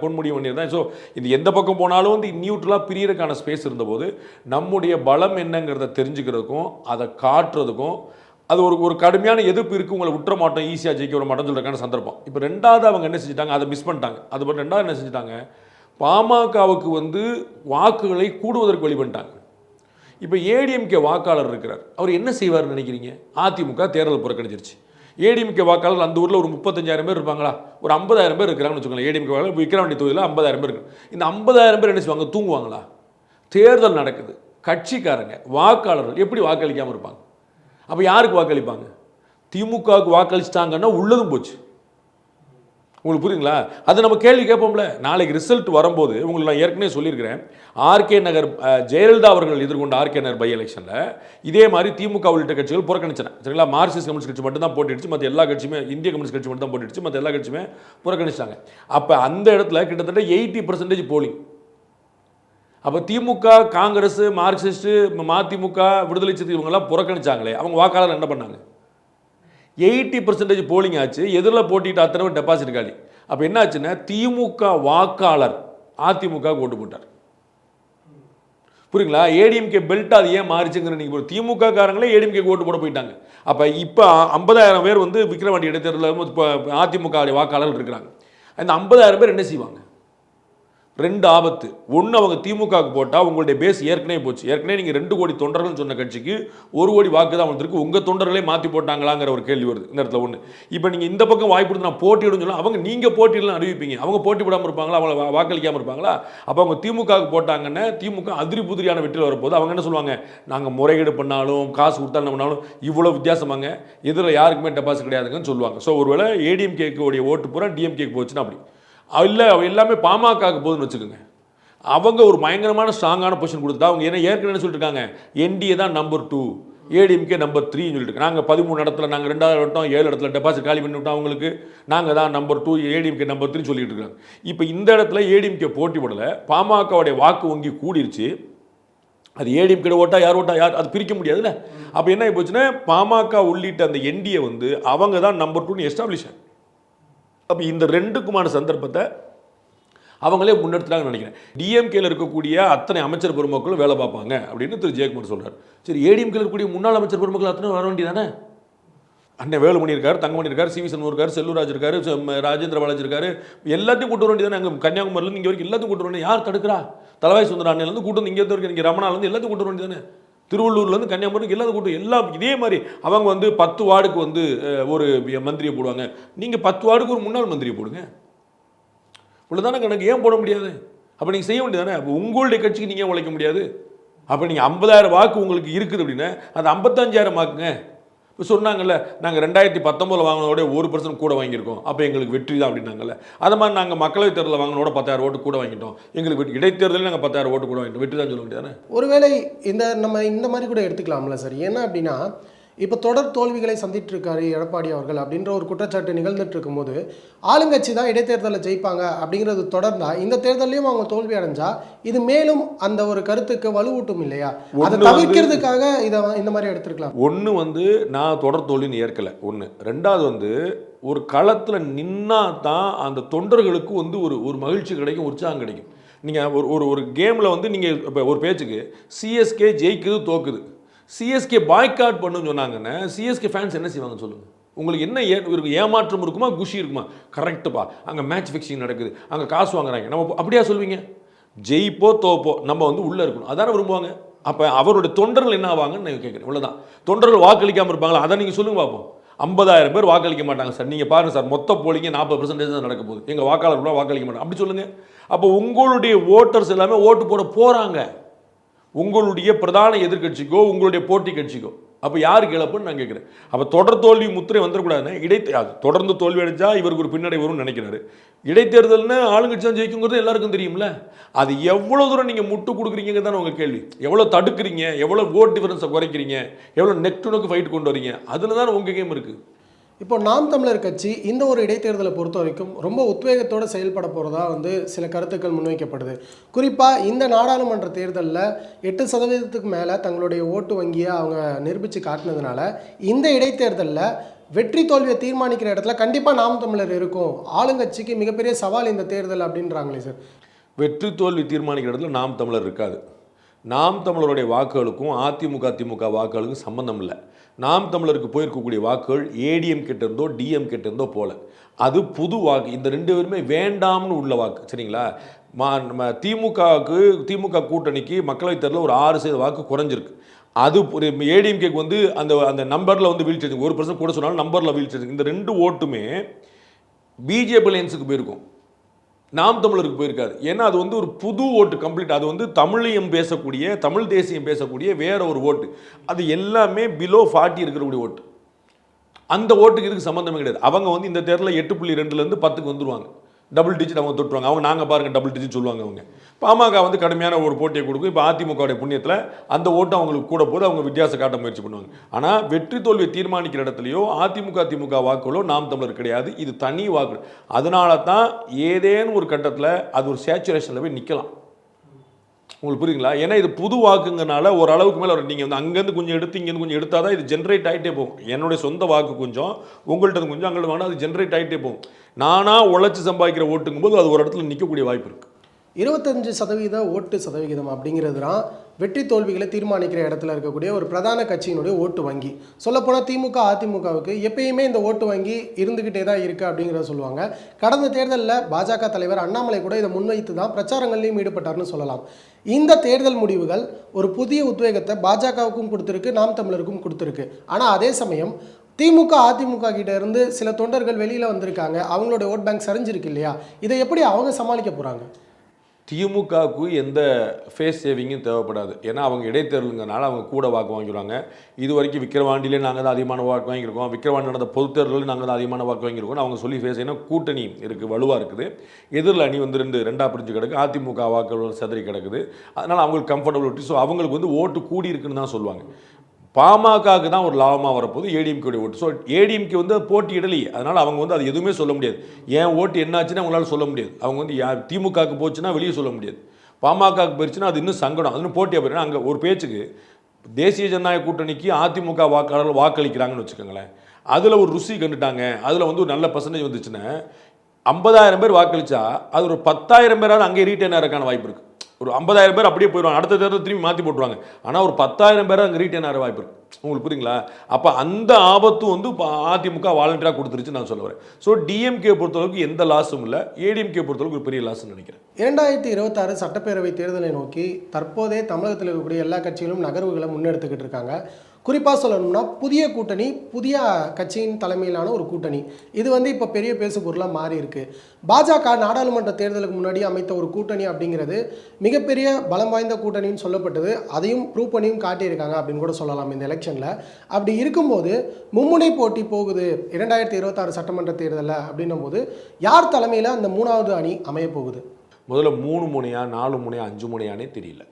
பொன்முடி வன்னியர் தான். ஸோ இது எந்த பக்கம் போனாலும் வந்து நியூட்ரலாக பிரியறதுக்கான ஸ்பேஸ் இருந்தபோது நம்முடைய பலம் என்னங்கிறத தெரிஞ்சுக்கிறதுக்கும் அதை காட்டுறதுக்கும் அது ஒரு ஒரு கடுமையான எதிர்ப்பு இருக்குது உங்களை விட்டுற மாட்டோம் ஈஸியாக ஜெயிக்க விட மாட்டோம்னு சந்தர்ப்பம். இப்போ ரெண்டாவது அவங்க என்ன செஞ்சுட்டாங்க அதை மிஸ் பண்ணிட்டாங்க. அது மட்டும் ரெண்டாவது என்ன செஞ்சுட்டாங்க பாமகவுக்கு வந்து வாக்குகளை கூடுவதற்கு வழி பண்ணிட்டாங்க. இப்போ ஏடிஎம்கே வாக்காளர் இருக்கிறார். அவர் என்ன செய்வார்னு நினைக்கிறீங்க? அதிமுக தேர்தல் புறக்கணிச்சிருச்சு. ஏடிஎம்கே வாக்காளர் அந்த ஊரில் ஒரு முப்பத்தஞ்சாயிரம் பேர் இருப்பாங்களா? ஒரு ஐம்பதாயிரம் பேர் இருக்கிறாங்கன்னு வச்சுக்கோங்களேன். ஏடிஎம்கே வாக்காளர் விக்கிரவாண்டி தொகுதியில் ஐம்பதாயிரம் பேர் இருக்கு இந்த ஐம்பதாயிரம் பேர் என்ன செய்வாங்க? தூங்குவாங்களா? தேர்தல் நடக்குது. கட்சிக்காரங்க வாக்காளர்கள் எப்படி வாக்களிக்காமல் இருப்பாங்க? அப்போ யாருக்கு வாக்களிப்பாங்க? திமுகவுக்கு வாக்களிச்சிட்டாங்கன்னா உள்ளதும் போச்சு. உங்களுக்கு புரியுங்களா? அது நம்ம கேள்வி கேட்போம்ல. நாளைக்கு ரிசல்ட் வரும்போது உங்களுக்கு நான் ஏற்கனவே சொல்லியிருக்கிறேன். ஆர்கே நகர் ஜெயலலிதா அவர்கள் எதிர்கொண்ட ஆர்கே நகர் பை எலெக்ஷனில் இதே மாதிரி திமுக உள்ளிட்ட கட்சிகள் புறக்கணிச்சன. சரிங்களா? மார்க்சிஸ்ட் கம்யூனிஸ்ட் கட்சி மட்டும் தான் போட்டிடுச்சு. மற்ற எல்லா கட்சியுமே இந்திய கம்யூனிஸ்ட் கட்சி மட்டும் தான் போட்டிடுச்சு. மற்ற எல்லா கட்சியுமே புறக்கணிச்சிட்டாங்க. அப்போ அந்த இடத்துல கிட்டத்தட்ட எயிட்டி பர்சன்டேஜ் போலிங் அப்போ திமுக காங்கிரஸ் மார்க்சிஸ்ட் மதிமுக விடுதலை சிறுத்தை இவங்கெல்லாம் புறக்கணிச்சாங்களே அவங்க வாக்காளர் என்ன பண்ணாங்க எயிட்டி பர்சன்டேஜ் போலிங் ஆச்சு எதிரில் போட்டிட்டு அத்தனை டெபாசிட் காலி அப்போ என்ன ஆச்சுன்னா திமுக வாக்காளர் அதிமுக ஓட்டு போட்டார் புரியுங்களா ஏடிஎம்கே பெல்ட் அது ஏன் மாறிச்சுங்கிற நீங்கள் திமுக காரங்களே ஏடிஎம்கே ஓட்டு போட போயிட்டாங்க அப்போ இப்போ ஐம்பதாயிரம் பேர் வந்து விக்ரவாண்டி இடைத்தேர்தலில் இப்போ அதிமுக வாக்காளர்கள் இருக்கிறாங்க அந்த ஐம்பதாயிரம் பேர் என்ன செய்வாங்க ரெண்டு ஆபத்து. ஒன்று அவங்க திமுகவுக்கு போட்டால் உங்களுடைய பேஸ் ஏற்கனவே போச்சு. ஏற்கனவே நீங்கள் ரெண்டு கோடி தொண்டர்கள் சொன்ன கட்சிக்கு ஒரு கோடி வாக்கு தான் வந்திருக்கு. உங்கள் தொண்டர்களே மாற்றி போட்டாங்களாங்கிற ஒரு கேள்வி வருது. இந்த இடத்துல ஒன்று இப்போ நீங்கள் இந்த பக்கம் வாய்ப்பு கொடுத்து நான் போட்டியிடும் சொல்லலாம் அவங்க நீங்கள் போட்டியிடலாம் அறிவிப்பீங்க. அவங்க போட்டி விடாமல் இருப்பாங்களா? அவங்கள வாக்களிக்காமல் இருப்பாங்களா? அப்போ அவங்க திமுகவுக்கு போட்டாங்கன்னா திமுக அதிரி புதிரியான வெற்றியில் வரும்போது அவங்க என்ன சொல்லுவாங்க? நாங்கள் முறைகேடு பண்ணாலும் காசு கொடுத்தா என்ன பண்ணாலும் இவ்வளோ வித்தியாசமாங்க. இதில் யாருக்குமே டெபாசிட் கிடையாதுங்கன்னு சொல்லுவாங்க. ஸோ ஒருவேளை ஏடிஎம்கேக்கு உடைய ஓட்டு பூரா டிஎம்கேக்கு போச்சுன்னா அப்படி. இல்லை எல்லாமே பாமகக்கு போகுதுன்னு வச்சுக்கோங்க. அவங்க ஒரு பயங்கரமான ஸ்ட்ராங்கான பொசிஷன் கொடுத்துட்டா அவங்க ஏன்னா ஏற்கனவே என்ன சொல்லிட்டு இருக்காங்க என்டிஏ தான் நம்பர் டூ ஏடிஎம்கே நம்பர் த்ரீன்னு சொல்லிட்டு. நாங்கள் பதிமூணு இடத்துல நாங்கள் ரெண்டாவது வட்டம் ஏழு இடத்துல டெபாசிட் காலி பண்ணி விட்டோம் அவங்களுக்கு. நாங்கள் தான் number two ADMK number three சொல்லிட்டு இருக்காங்க. இப்போ இந்த இடத்துல ஏடிஎம்கே போட்டி போடலை பாமகவுடைய வாக்கு வங்கி கூடிருச்சு. அது ஏடிஎம் கிட்ட ஓட்டா யார் ஓட்டா யார் அது பிரிக்க முடியாதுல்ல? அப்போ என்ன ஆகி போச்சுன்னா பாமக உள்ளிட்ட அந்த என்டிஏ வந்து அவங்க தான் நம்பர் டூன்னு எஸ்டாப்ளிஷ் அப்போ இந்த ரெண்டுக்குமான சந்தர்ப்பத்தை அவங்களே முன்னெடுத்துட்டாங்கன்னு நினைக்கிறேன். டிஎம்கேல இருக்கக்கூடிய அத்தனை அமைச்சர் பெருமக்களும் வேலை பார்ப்பாங்க அப்படின்னு திரு. ஜெயக்குமார் சொல்கிறார் சரி ஏடிஎம்கேல இருக்கக்கூடிய முன்னாள் அமைச்சர் பெருமக்கள் அத்தனை வர வேண்டியதானே அண்ணன் வேலுமணி இருக்காரு தங்கமணி இருக்காரு சி. வி. சண்முகம் இருக்காரு செல்லூராஜ் இருக்காரு ச- ராஜேந்திர பாலாஜி இருக்காரு. எல்லாத்தையும் கூட்டு வர வேண்டியதானே அங்கே கன்னியாகுமரியிலேருந்து இங்கே வரைக்கும் எல்லாத்தையும் கூட்டு வரணும் யார் தடுக்கிறா? தலைவாய் சுந்தர அண்ணன்லேருந்து கூட்டு வந்து இங்கே வரைக்கும் இங்கே ரமணாலேருந்து எல்லாத்தையும் கூட்டு வர வேண்டியதானே திருவள்ளூர்லேருந்து கன்னியாகுமரிக்கு எல்லாத்தையும் கூட்டம் எல்லா இதே மாதிரி அவங்க வந்து பத்து வார்டுக்கு வந்து ஒரு மந்திரியை போடுவாங்க. நீங்கள் பத்து வார்டுக்கு ஒரு முன்னாள் மந்திரியை போடுங்க. இவ்வளோதானே கணக்கு? ஏன் போட முடியாது? அப்போ நீங்கள் செய்ய வேண்டியதானே அப்போ உங்களுடைய கட்சிக்கு நீங்கள் உழைக்க முடியாது? அப்போ நீங்கள் ஐம்பதாயிரம் வாக்கு உங்களுக்கு இருக்குது அப்படின்னா அது ஐம்பத்தஞ்சாயிரம் வாக்குங்க. இப்போ சொன்னாங்கல்ல நாங்கள் ரெண்டாயிரத்தி பத்தொம்போதில் வாங்கினதோட ஒரு பர்சன்ட் கூட வாங்கியிருக்கோம். அப்போ எங்களுக்கு வெற்றி தான் அப்படின்னாங்கல்ல. அது மாதிரி நாங்கள் மக்களவைத் தேர்தலில் வாங்கினோட பத்தாயிரம் ஓட்டு கூட வாங்கிட்டோம். எங்களுக்கு வெற்றி இடைத்தேர்தலில் நாங்கள் பத்தாயிரம் ஓட்டு கூட வாங்கிட்டோம். வெற்றி தான் சொல்ல முடியாது ஒருவேளை இந்த நம்ம இந்த மாதிரி கூட எடுத்துக்கலாம்ல சார். என்ன அப்படின்னா இப்போ தொடர் தோல்விகளை சந்திட்டு இருக்காரு எடப்பாடி அவர்கள் அப்படின்ற ஒரு குற்றச்சாட்டு நிகழ்ந்துட்டு இருக்கும்போது ஆளுங்கட்சி தான் இடைத்தேர்தலில் ஜெயிப்பாங்க அப்படிங்கிறது தொடர்ந்தா இந்த தேர்தலையும் அவங்க தோல்வி அடைஞ்சா இது மேலும் அந்த ஒரு கருத்துக்கு வலுவூட்டும் இல்லையா? அதை தவிர்க்கிறதுக்காக இதை இந்த மாதிரி எடுத்துருக்கலாம். ஒன்று வந்து நான் தொடர் தோல்வின்னு ஏற்கலை ஒன்று ரெண்டாவது வந்து ஒரு களத்தில் நின்னா தான் அந்த தொண்டர்களுக்கு வந்து ஒரு ஒரு மகிழ்ச்சி கிடைக்கும் உற்சாகம் கிடைக்கும். நீங்கள் ஒரு ஒரு ஒரு கேமில் வந்து நீங்கள் இப்போ ஒரு பேச்சுக்கு சிஎஸ்கே ஜெயிக்குது தோக்குது. சிஎஸ்கே பாய்காட் பண்ணுன்னு சொன்னாங்கன்னா சிஎஸ்கே ஃபேன்ஸ் என்ன செய்வாங்க சொல்லுங்கள் உங்களுக்கு என்ன ஏ இருக்கு ஏமாற்றம் இருக்குமா குஷி இருக்குமா? கரெக்டுப்பா அங்கே மேட்ச் ஃபிக்ஸிங் நடக்குது. அங்கே காசு வாங்குறாங்க. நம்ம அப்படியா சொல்வீங்க? ஜெயிப்போ தோப்போ நம்ம வந்து உள்ளே இருக்கணும். அதானே விரும்புவாங்க? அப்போ அவருடைய தொண்டர்கள் என்ன ஆவாங்கன்னு நான் கேட்குறேன். இவ்வளோதான் தொண்டர்கள் வாக்களிக்காமல் இருப்பாங்களா? அதை நீங்கள் சொல்லுங்க பார்ப்போம். ஐம்பதாயிரம் பேர் வாக்களிக்க மாட்டாங்க சார். நீங்கள் பாருங்கள் சார். மொத்த போலிங்க நாற்பது பர்சன்டேஜ் தான் நடக்க போகுது. எங்கள் வாக்காளர்களாக வாக்களிக்க மாட்டாங்க. அப்படி சொல்லுங்கள் அப்போ உங்களுடைய ஓட்டர்ஸ் எல்லாமே ஓட்டு போட போகிறாங்க உங்களுடைய பிரதான எதிர்க்கட்சிக்கோ உங்களுடைய போட்டி கட்சிக்கோ. அப்போ யாருக்கு இழப்புன்னு நான் கேட்குறேன் அப்போ தொடர் தோல்வி முத்திரை வந்துடக்கூடாதுன்னு இடைத்தே தொடர்ந்து தோல்வி அடைஞ்சா இவருக்கு ஒரு பின்னடை வரும்னு நினைக்கிறாரு. இடைத்தேர்தல்னு ஆளுங்கட்சி தான் ஜெயிக்குங்கிறது எல்லாருக்கும் தெரியும்ல? அது எவ்வளோ தூரம் நீங்கள் முட்டு கொடுக்குறீங்க தானே உங்கள் கேள்வி. எவ்வளோ தடுக்கிறீங்க? எவ்வளோ ஓட் டிஃபரன்ஸை குறைக்கிறீங்க? எவ்வளோ நெக் டு நெக் ஃபைட் கொண்டு வரீங்க? அதில் தானே உங்கள் கேம் இருக்குது இப்போ நாம் தமிழர் கட்சி இந்த ஒரு இடைத்தேர்தலை பொறுத்த வரைக்கும் ரொம்ப உத்வேகத்தோடு செயல்பட போகிறதா வந்து சில கருத்துக்கள் முன்வைக்கப்படுது. குறிப்பாக இந்த நாடாளுமன்ற தேர்தலில் எட்டு சதவீதத்துக்கு மேலே தங்களுடைய ஓட்டு வங்கியை அவங்க நிரூபித்து காட்டினதுனால இந்த இடைத்தேர்தலில் வெற்றி தோல்வியை தீர்மானிக்கிற இடத்துல கண்டிப்பாக நாம் தமிழர் இருக்கும். ஆளுங்கட்சிக்கு மிகப்பெரிய சவால் இந்த தேர்தல் அப்படின்றாங்களே சார். வெற்றி தோல்வி தீர்மானிக்கிற இடத்துல நாம் தமிழர் இருக்காது. நாம் தமிழருடைய வாக்குகளுக்கும் அதிமுக திமுக வாக்குகளுக்கும் சம்பந்தம் இல்லை. நாம் தமிழருக்கு போயிருக்கக்கூடிய வாக்குகள் ஏடிஎம் கிட்ட இருந்தோ டிஎம் கிட்ட இருந்தோ போல. அது புது வாக்கு. இந்த ரெண்டு பேருமே வேண்டாம்னு உள்ள வாக்கு. சரிங்களா? மா நம்ம திமுகவுக்கு திமுக கூட்டணிக்கு மக்களவைத் தேர்தலில் ஒரு ஆறு சதவீத வாக்கு குறைஞ்சிருக்கு. அது ஒரு ஏடிஎம்கேக்கு வந்து அந்த அந்த நம்பரில் வந்து வீழ்ச்சி ஒரு பர்சன்ட் கூட சொன்னாலும் நம்பரில் வீழ்ச்சி இந்த ரெண்டு ஓட்டுமே பிஜேபி லைன்ஸுக்கு போயிருக்கும். நாம் தமிழருக்கு போயிருக்காது ஏன்னா அது வந்து ஒரு புது ஓட்டு கம்ப்ளீட் அது வந்து தமிழையும் பேசக்கூடிய தமிழ் தேசியம் பேசக்கூடிய வேற ஒரு ஓட்டு. அது எல்லாமே பிலோ ஃபார்ட்டி இருக்கக்கூடிய ஓட்டு. அந்த ஓட்டுக்கு இதுக்கு சம்மந்தமே கிடையாது. அவங்க வந்து இந்த தேர்தலில் எட்டு புள்ளி ரெண்டுலேருந்து பத்துக்கு வந்துடுவாங்க டபுள் டிஜிட் அவங்க தொட்டுருவாங்க. அவங்க நாங்கள் பாருங்க டபுள் டிஜிட் சொல்லுவாங்க அவங்க. பாமக வந்து கடுமையான ஒரு போட்டியை கொடுக்கும். இப்போ அதிமுகவுடைய புண்ணியத்தில் அந்த ஓட்டு அவங்களுக்கு கூட போது அவங்க வித்தியாசம் காட்ட முயற்சி பண்ணுவாங்க. ஆனால் வெற்றி தோல்வியை தீர்மானிக்கிற இடத்துலையோ அதிமுக திமுக வாக்குகளோ நாம் தமிழர் கிடையாது. இது தனி வாக்கு. அதனால தான் ஏதேனும் ஒரு கட்டத்தில் அது ஒரு சேச்சுரேஷனில் போய் நிற்கலாம் உங்களுக்கு புரியுங்களா ஏன்னா இது புது வாக்குங்கனால ஓரளவுக்கு மேலே நீங்கள் வந்து அங்கேருந்து கொஞ்சம் எடுத்து இங்கேருந்து கொஞ்சம் எடுத்தால் தான் இது ஜென்ரேட் ஆகிட்டே போகும். என்னுடைய சொந்த வாக்கு கொஞ்சம் உங்கள்கிட்ட கொஞ்சம் அங்கள்ட்ட வாங்கினா அது ஜென்ரேட் ஆகிட்டே போகும். நானாக உழைச்சி சம்பாதிக்கிற ஓட்டுங்கும் போது அது ஒரு இடத்துல நிற்கக்கூடிய வாய்ப்பு இருக்குது இருபத்தஞ்சு சதவீத ஓட்டு சதவிகிதம் அப்படிங்கிறது தான் வெற்றி தோல்விகளை தீர்மானிக்கிற இடத்துல இருக்கக்கூடிய ஒரு பிரதான கட்சியினுடைய ஓட்டு வங்கி. சொல்லப்போனால் திமுக அதிமுகவுக்கு எப்பயுமே இந்த ஓட்டு வங்கி இருந்துக்கிட்டே தான் இருக்குது அப்படிங்கிறத சொல்லுவாங்க. கடந்த தேர்தலில் பாஜக தலைவர் அண்ணாமலை கூட இதை முன்வைத்து தான் பிரச்சாரங்கள்லையும் ஈடுபட்டார்னு சொல்லலாம். இந்த தேர்தல் முடிவுகள் ஒரு புதிய உத்வேகத்தை பாஜகவுக்கும் கொடுத்துருக்கு நாம் தமிழருக்கும் கொடுத்துருக்கு. ஆனால் அதே சமயம் திமுக அதிமுக கிட்ட இருந்து சில தொண்டர்கள் வெளியில் வந்திருக்காங்க. அவங்களோட ஓட் பேங்க் சரிஞ்சிருக்கு இல்லையா? இதை எப்படி அவங்க சமாளிக்க போகிறாங்க திமுகவுக்கு எந்த ஃபேஸ் சேவிங்கும் தேவைப்படாது. ஏன்னா அவங்க இடைத்தேர்தலுங்கிறனால அவங்க கூட வாக்கு வாங்கிடுவாங்க இது வரைக்கும் விக்ரவாண்டியிலே நாங்கள் தான் அதிகமான வாக்கு வாங்கியிருக்கோம். விக்கிரவாண்டி நடந்த பொதுத்தேர்தலில் நாங்கள் தான் அதிகமான வாக்கு வாங்கியிருக்கோம் அவங்க சொல்லி ஃபேஸ் ஏன்னா கூட்டணி இருக்குது வலுவாக இருக்குது. எதிரில் அணி வந்து ரெண்டு ரெண்டாக பிரிஞ்சு கிடக்கு. அதிமுக வாக்குகள் சதறி கிடக்குது. அதனால் அவங்களுக்கு கம்ஃபர்டபிலிட்டி ஸோ அவங்களுக்கு வந்து ஓட்டு கூடி இருக்குன்னு தான் சொல்லுவாங்க. பாமகவுக்கு தான் ஒரு லாபமாக வரப்போகுது ஏடிஎம்கே ஓட்டு. ஸோ ஏடிஎம்கே வந்து போட்டி இடலையே. அதனால் அவங்க வந்து அது எதுவுமே சொல்ல முடியாது. ஏன் ஓட்டு என்னாச்சுன்னு அவங்களால சொல்ல முடியாது. அவங்க வந்து யார் திமுகவுக்கு போச்சுன்னா வெளியே சொல்ல முடியாது. பாமகவுக்கு போயிடுச்சுன்னா அது இன்னும் சங்கடம். அது இன்னும் போட்டியாக போயிடும் அங்கே ஒரு பேச்சுக்கு தேசிய ஜனநாயக கூட்டணிக்கு அதிமுக வாக்காளர்கள் வாக்களிக்கிறாங்கன்னு வச்சுக்கோங்களேன். அதில் ஒரு ருசி கண்டுட்டாங்க. அதில் வந்து ஒரு நல்ல பர்சன்டேஜ் வந்துச்சுன்னா ஐம்பதாயிரம் பேர் வாக்களித்தா அது ஒரு பத்தாயிரம் பேராவது அங்கே ரீட்டைன் ஆகிறதுக்கான வாய்ப்பு இருக்குது ஒரு ஐம்பதாயிரம் பேர் அப்படியே போயிடுவாங்க. அடுத்த தேர்தல் திரும்பி மாற்றி போட்டுருவாங்க. ஆனால் ஒரு பத்தாயிரம் பேர் அங்கே ரீட்டைன் ஆகிற வாய்ப்பு இருக்குது உங்களுக்கு புரியுங்களா? அப்போ அந்த ஆபத்தும் வந்து இப்போ அதிமுக வாலண்டியராக கொடுத்துருச்சு நான் சொல்ல வரேன். ஸோ டிஎம்கே பொறுத்தளவுக்கு எந்த லாஸும் இல்லை. ஏடிஎம்கே பொறுத்தளவுக்கு ஒரு பெரிய லாஸ்ன்னு நினைக்கிறேன். இரண்டாயிரத்தி இருபத்தாறு சட்டப்பேரவை தேர்தலை நோக்கி தற்போதே தமிழகத்தில் இருக்கக்கூடிய எல்லா கட்சிகளும் நகர்வுகளை முன்னெடுத்துக்கிட்டு இருக்காங்க. குறிப்பாக சொல்லணும்னா புதிய கூட்டணி புதிய கட்சியின் தலைமையிலான ஒரு கூட்டணி. இது வந்து இப்போ பெரிய பேசுபொருளாக மாறி இருக்கு பாஜக நாடாளுமன்ற தேர்தலுக்கு முன்னாடி அமைத்த ஒரு கூட்டணி அப்படிங்கிறது மிகப்பெரிய பலம் வாய்ந்த கூட்டணின்னு சொல்லப்பட்டது. அதையும் ப்ரூவ் பண்ணியும் காட்டியிருக்காங்க அப்படின்னு கூட சொல்லலாம் இந்த எலெக்ஷனில் அப்படி இருக்கும்போது மும்முனை போட்டி போகுது இரண்டாயிரத்தி இருபத்தாறு சட்டமன்ற தேர்தலில் அப்படின்னும் போது யார் தலைமையில் அந்த மூணாவது அணி அமைய போகுது முதல்ல மூணு முனையா நாலு முனையா அஞ்சு முனையானே தெரியல.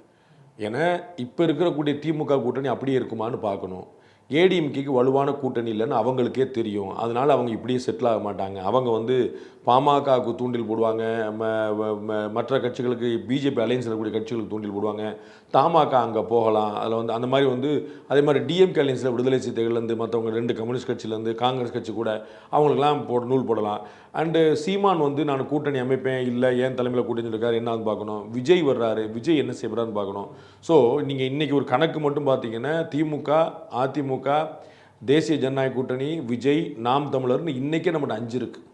ஏன்னா இப்போ இருக்கக்கூடிய திமுக கூட்டணி அப்படியே இருக்குமான்னு பார்க்கணும். ஏடிஎம்கேக்கு வலுவான கூட்டணி இல்லைன்னு அவங்களுக்கே தெரியும். அதனால் அவங்க இப்படியே செட்டில் ஆக மாட்டாங்க. அவங்க வந்து பாமகவுக்கு தூண்டில் போடுவாங்க ம- மற்ற கட்சிகளுக்கு பிஜேபி அலைன்ஸ் இருக்கக்கூடிய கட்சிகளுக்கு தூண்டில் போடுவாங்க. தமாக அங்கே போகலாம். அதில் வந்து அந்த மாதிரி வந்து அதே மாதிரி டிஎம்கே அலைன்ஸில் விடுதலை சிறுத்தைகள்லேருந்து மற்றவங்க ரெண்டு கம்யூனிஸ்ட் கட்சியிலேருந்து காங்கிரஸ் கட்சி கூட அவங்களுக்கெல்லாம் போட நூல் போடலாம். அண்டு சீமான் வந்து நான் கூட்டணி அமைப்பேன் இல்லை ஏன் தலைமையில் கூட்டணி இருக்காரு என்னன்னு பார்க்கணும். விஜய் வர்றாரு. விஜய் என்ன செய்கிறான்னு பார்க்கணும். ஸோ நீங்கள் இன்றைக்கி ஒரு கணக்கு மட்டும் பார்த்தீங்கன்னா திமுக அதிமுக தேசிய ஜனநாயக கூட்டணி விஜய் நாம் தமிழர்னு இன்றைக்கே நம்மகிட்ட அஞ்சு இருக்குது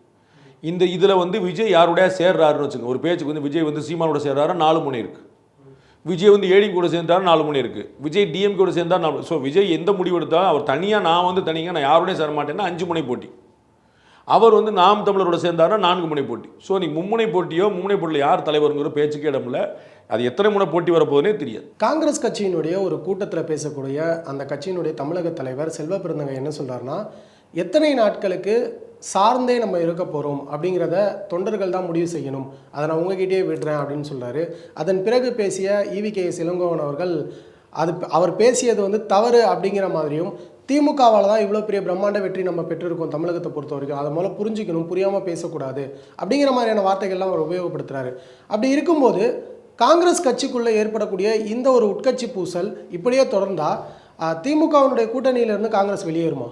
இந்த இதில் வந்து விஜய் யாருடைய சேர்றாருன்னு வச்சுக்கோங்க. ஒரு பேச்சுக்கு வந்து விஜய் வந்து சீமானோட சேர்றாரு நாலு மணி இருக்குது விஜய் வந்து ஏடி கூட சேர்ந்தாரு நாலு மணி இருக்குது விஜய் டிஎம் கூட சேர்ந்தார் நாலு ஸோ விஜய் எந்த முடிவு எடுத்தாலும் அவர் தனியாக நான் வந்து தனியாக நான் யாருடைய சேர மாட்டேன்னா அஞ்சு மணி போட்டி. அவர் வந்து நாம் தமிழரோட சேர்ந்தாருன்னா நான்கு முனை போட்டி. ஸோ நீ மும்முனை போட்டியோ மும்முனை போட்டியில் யார் தலைவருங்கிற பேச்சுக்கே இடமில்ல அது எத்தனை முனை போட்டி வரப்போகுதுனே தெரியாது. காங்கிரஸ் கட்சியினுடைய ஒரு கூட்டத்தில் பேசக்கூடிய அந்த கட்சியினுடைய தமிழக தலைவர் செல்வ பிறந்தங்க என்ன சொல்கிறாருன்னா எத்தனை நாட்களுக்கு சார்ந்தே நம்ம இருக்க போகிறோம் அப்படிங்கிறத தொண்டர்கள் தான் முடிவு செய்யணும். அதை நான் உங்ககிட்டயே விடுறேன் அப்படின்னு சொல்கிறாரு அதன் பிறகு பேசிய இவி கே இளங்கோவன் அவர்கள் அது அவர் பேசியது வந்து தவறு அப்படிங்கிற மாதிரியும் திமுகவால் தான் இவ்வளோ பெரிய பிரம்மாண்ட வெற்றி நம்ம பெற்றிருக்கோம் தமிழகத்தை பொறுத்த வரைக்கும். அதை முதல்ல புரிஞ்சுக்கணும் புரியாமல் பேசக்கூடாது அப்படிங்கிற மாதிரியான வார்த்தைகள்லாம் அவர் உபயோகப்படுத்துகிறாரு அப்படி இருக்கும்போது காங்கிரஸ் கட்சிக்குள்ளே ஏற்படக்கூடிய இந்த ஒரு உட்கட்சி பூசல் இப்படியே தொடர்ந்தால் திமுகவினுடைய கூட்டணியிலிருந்து காங்கிரஸ் வெளியேறுமா?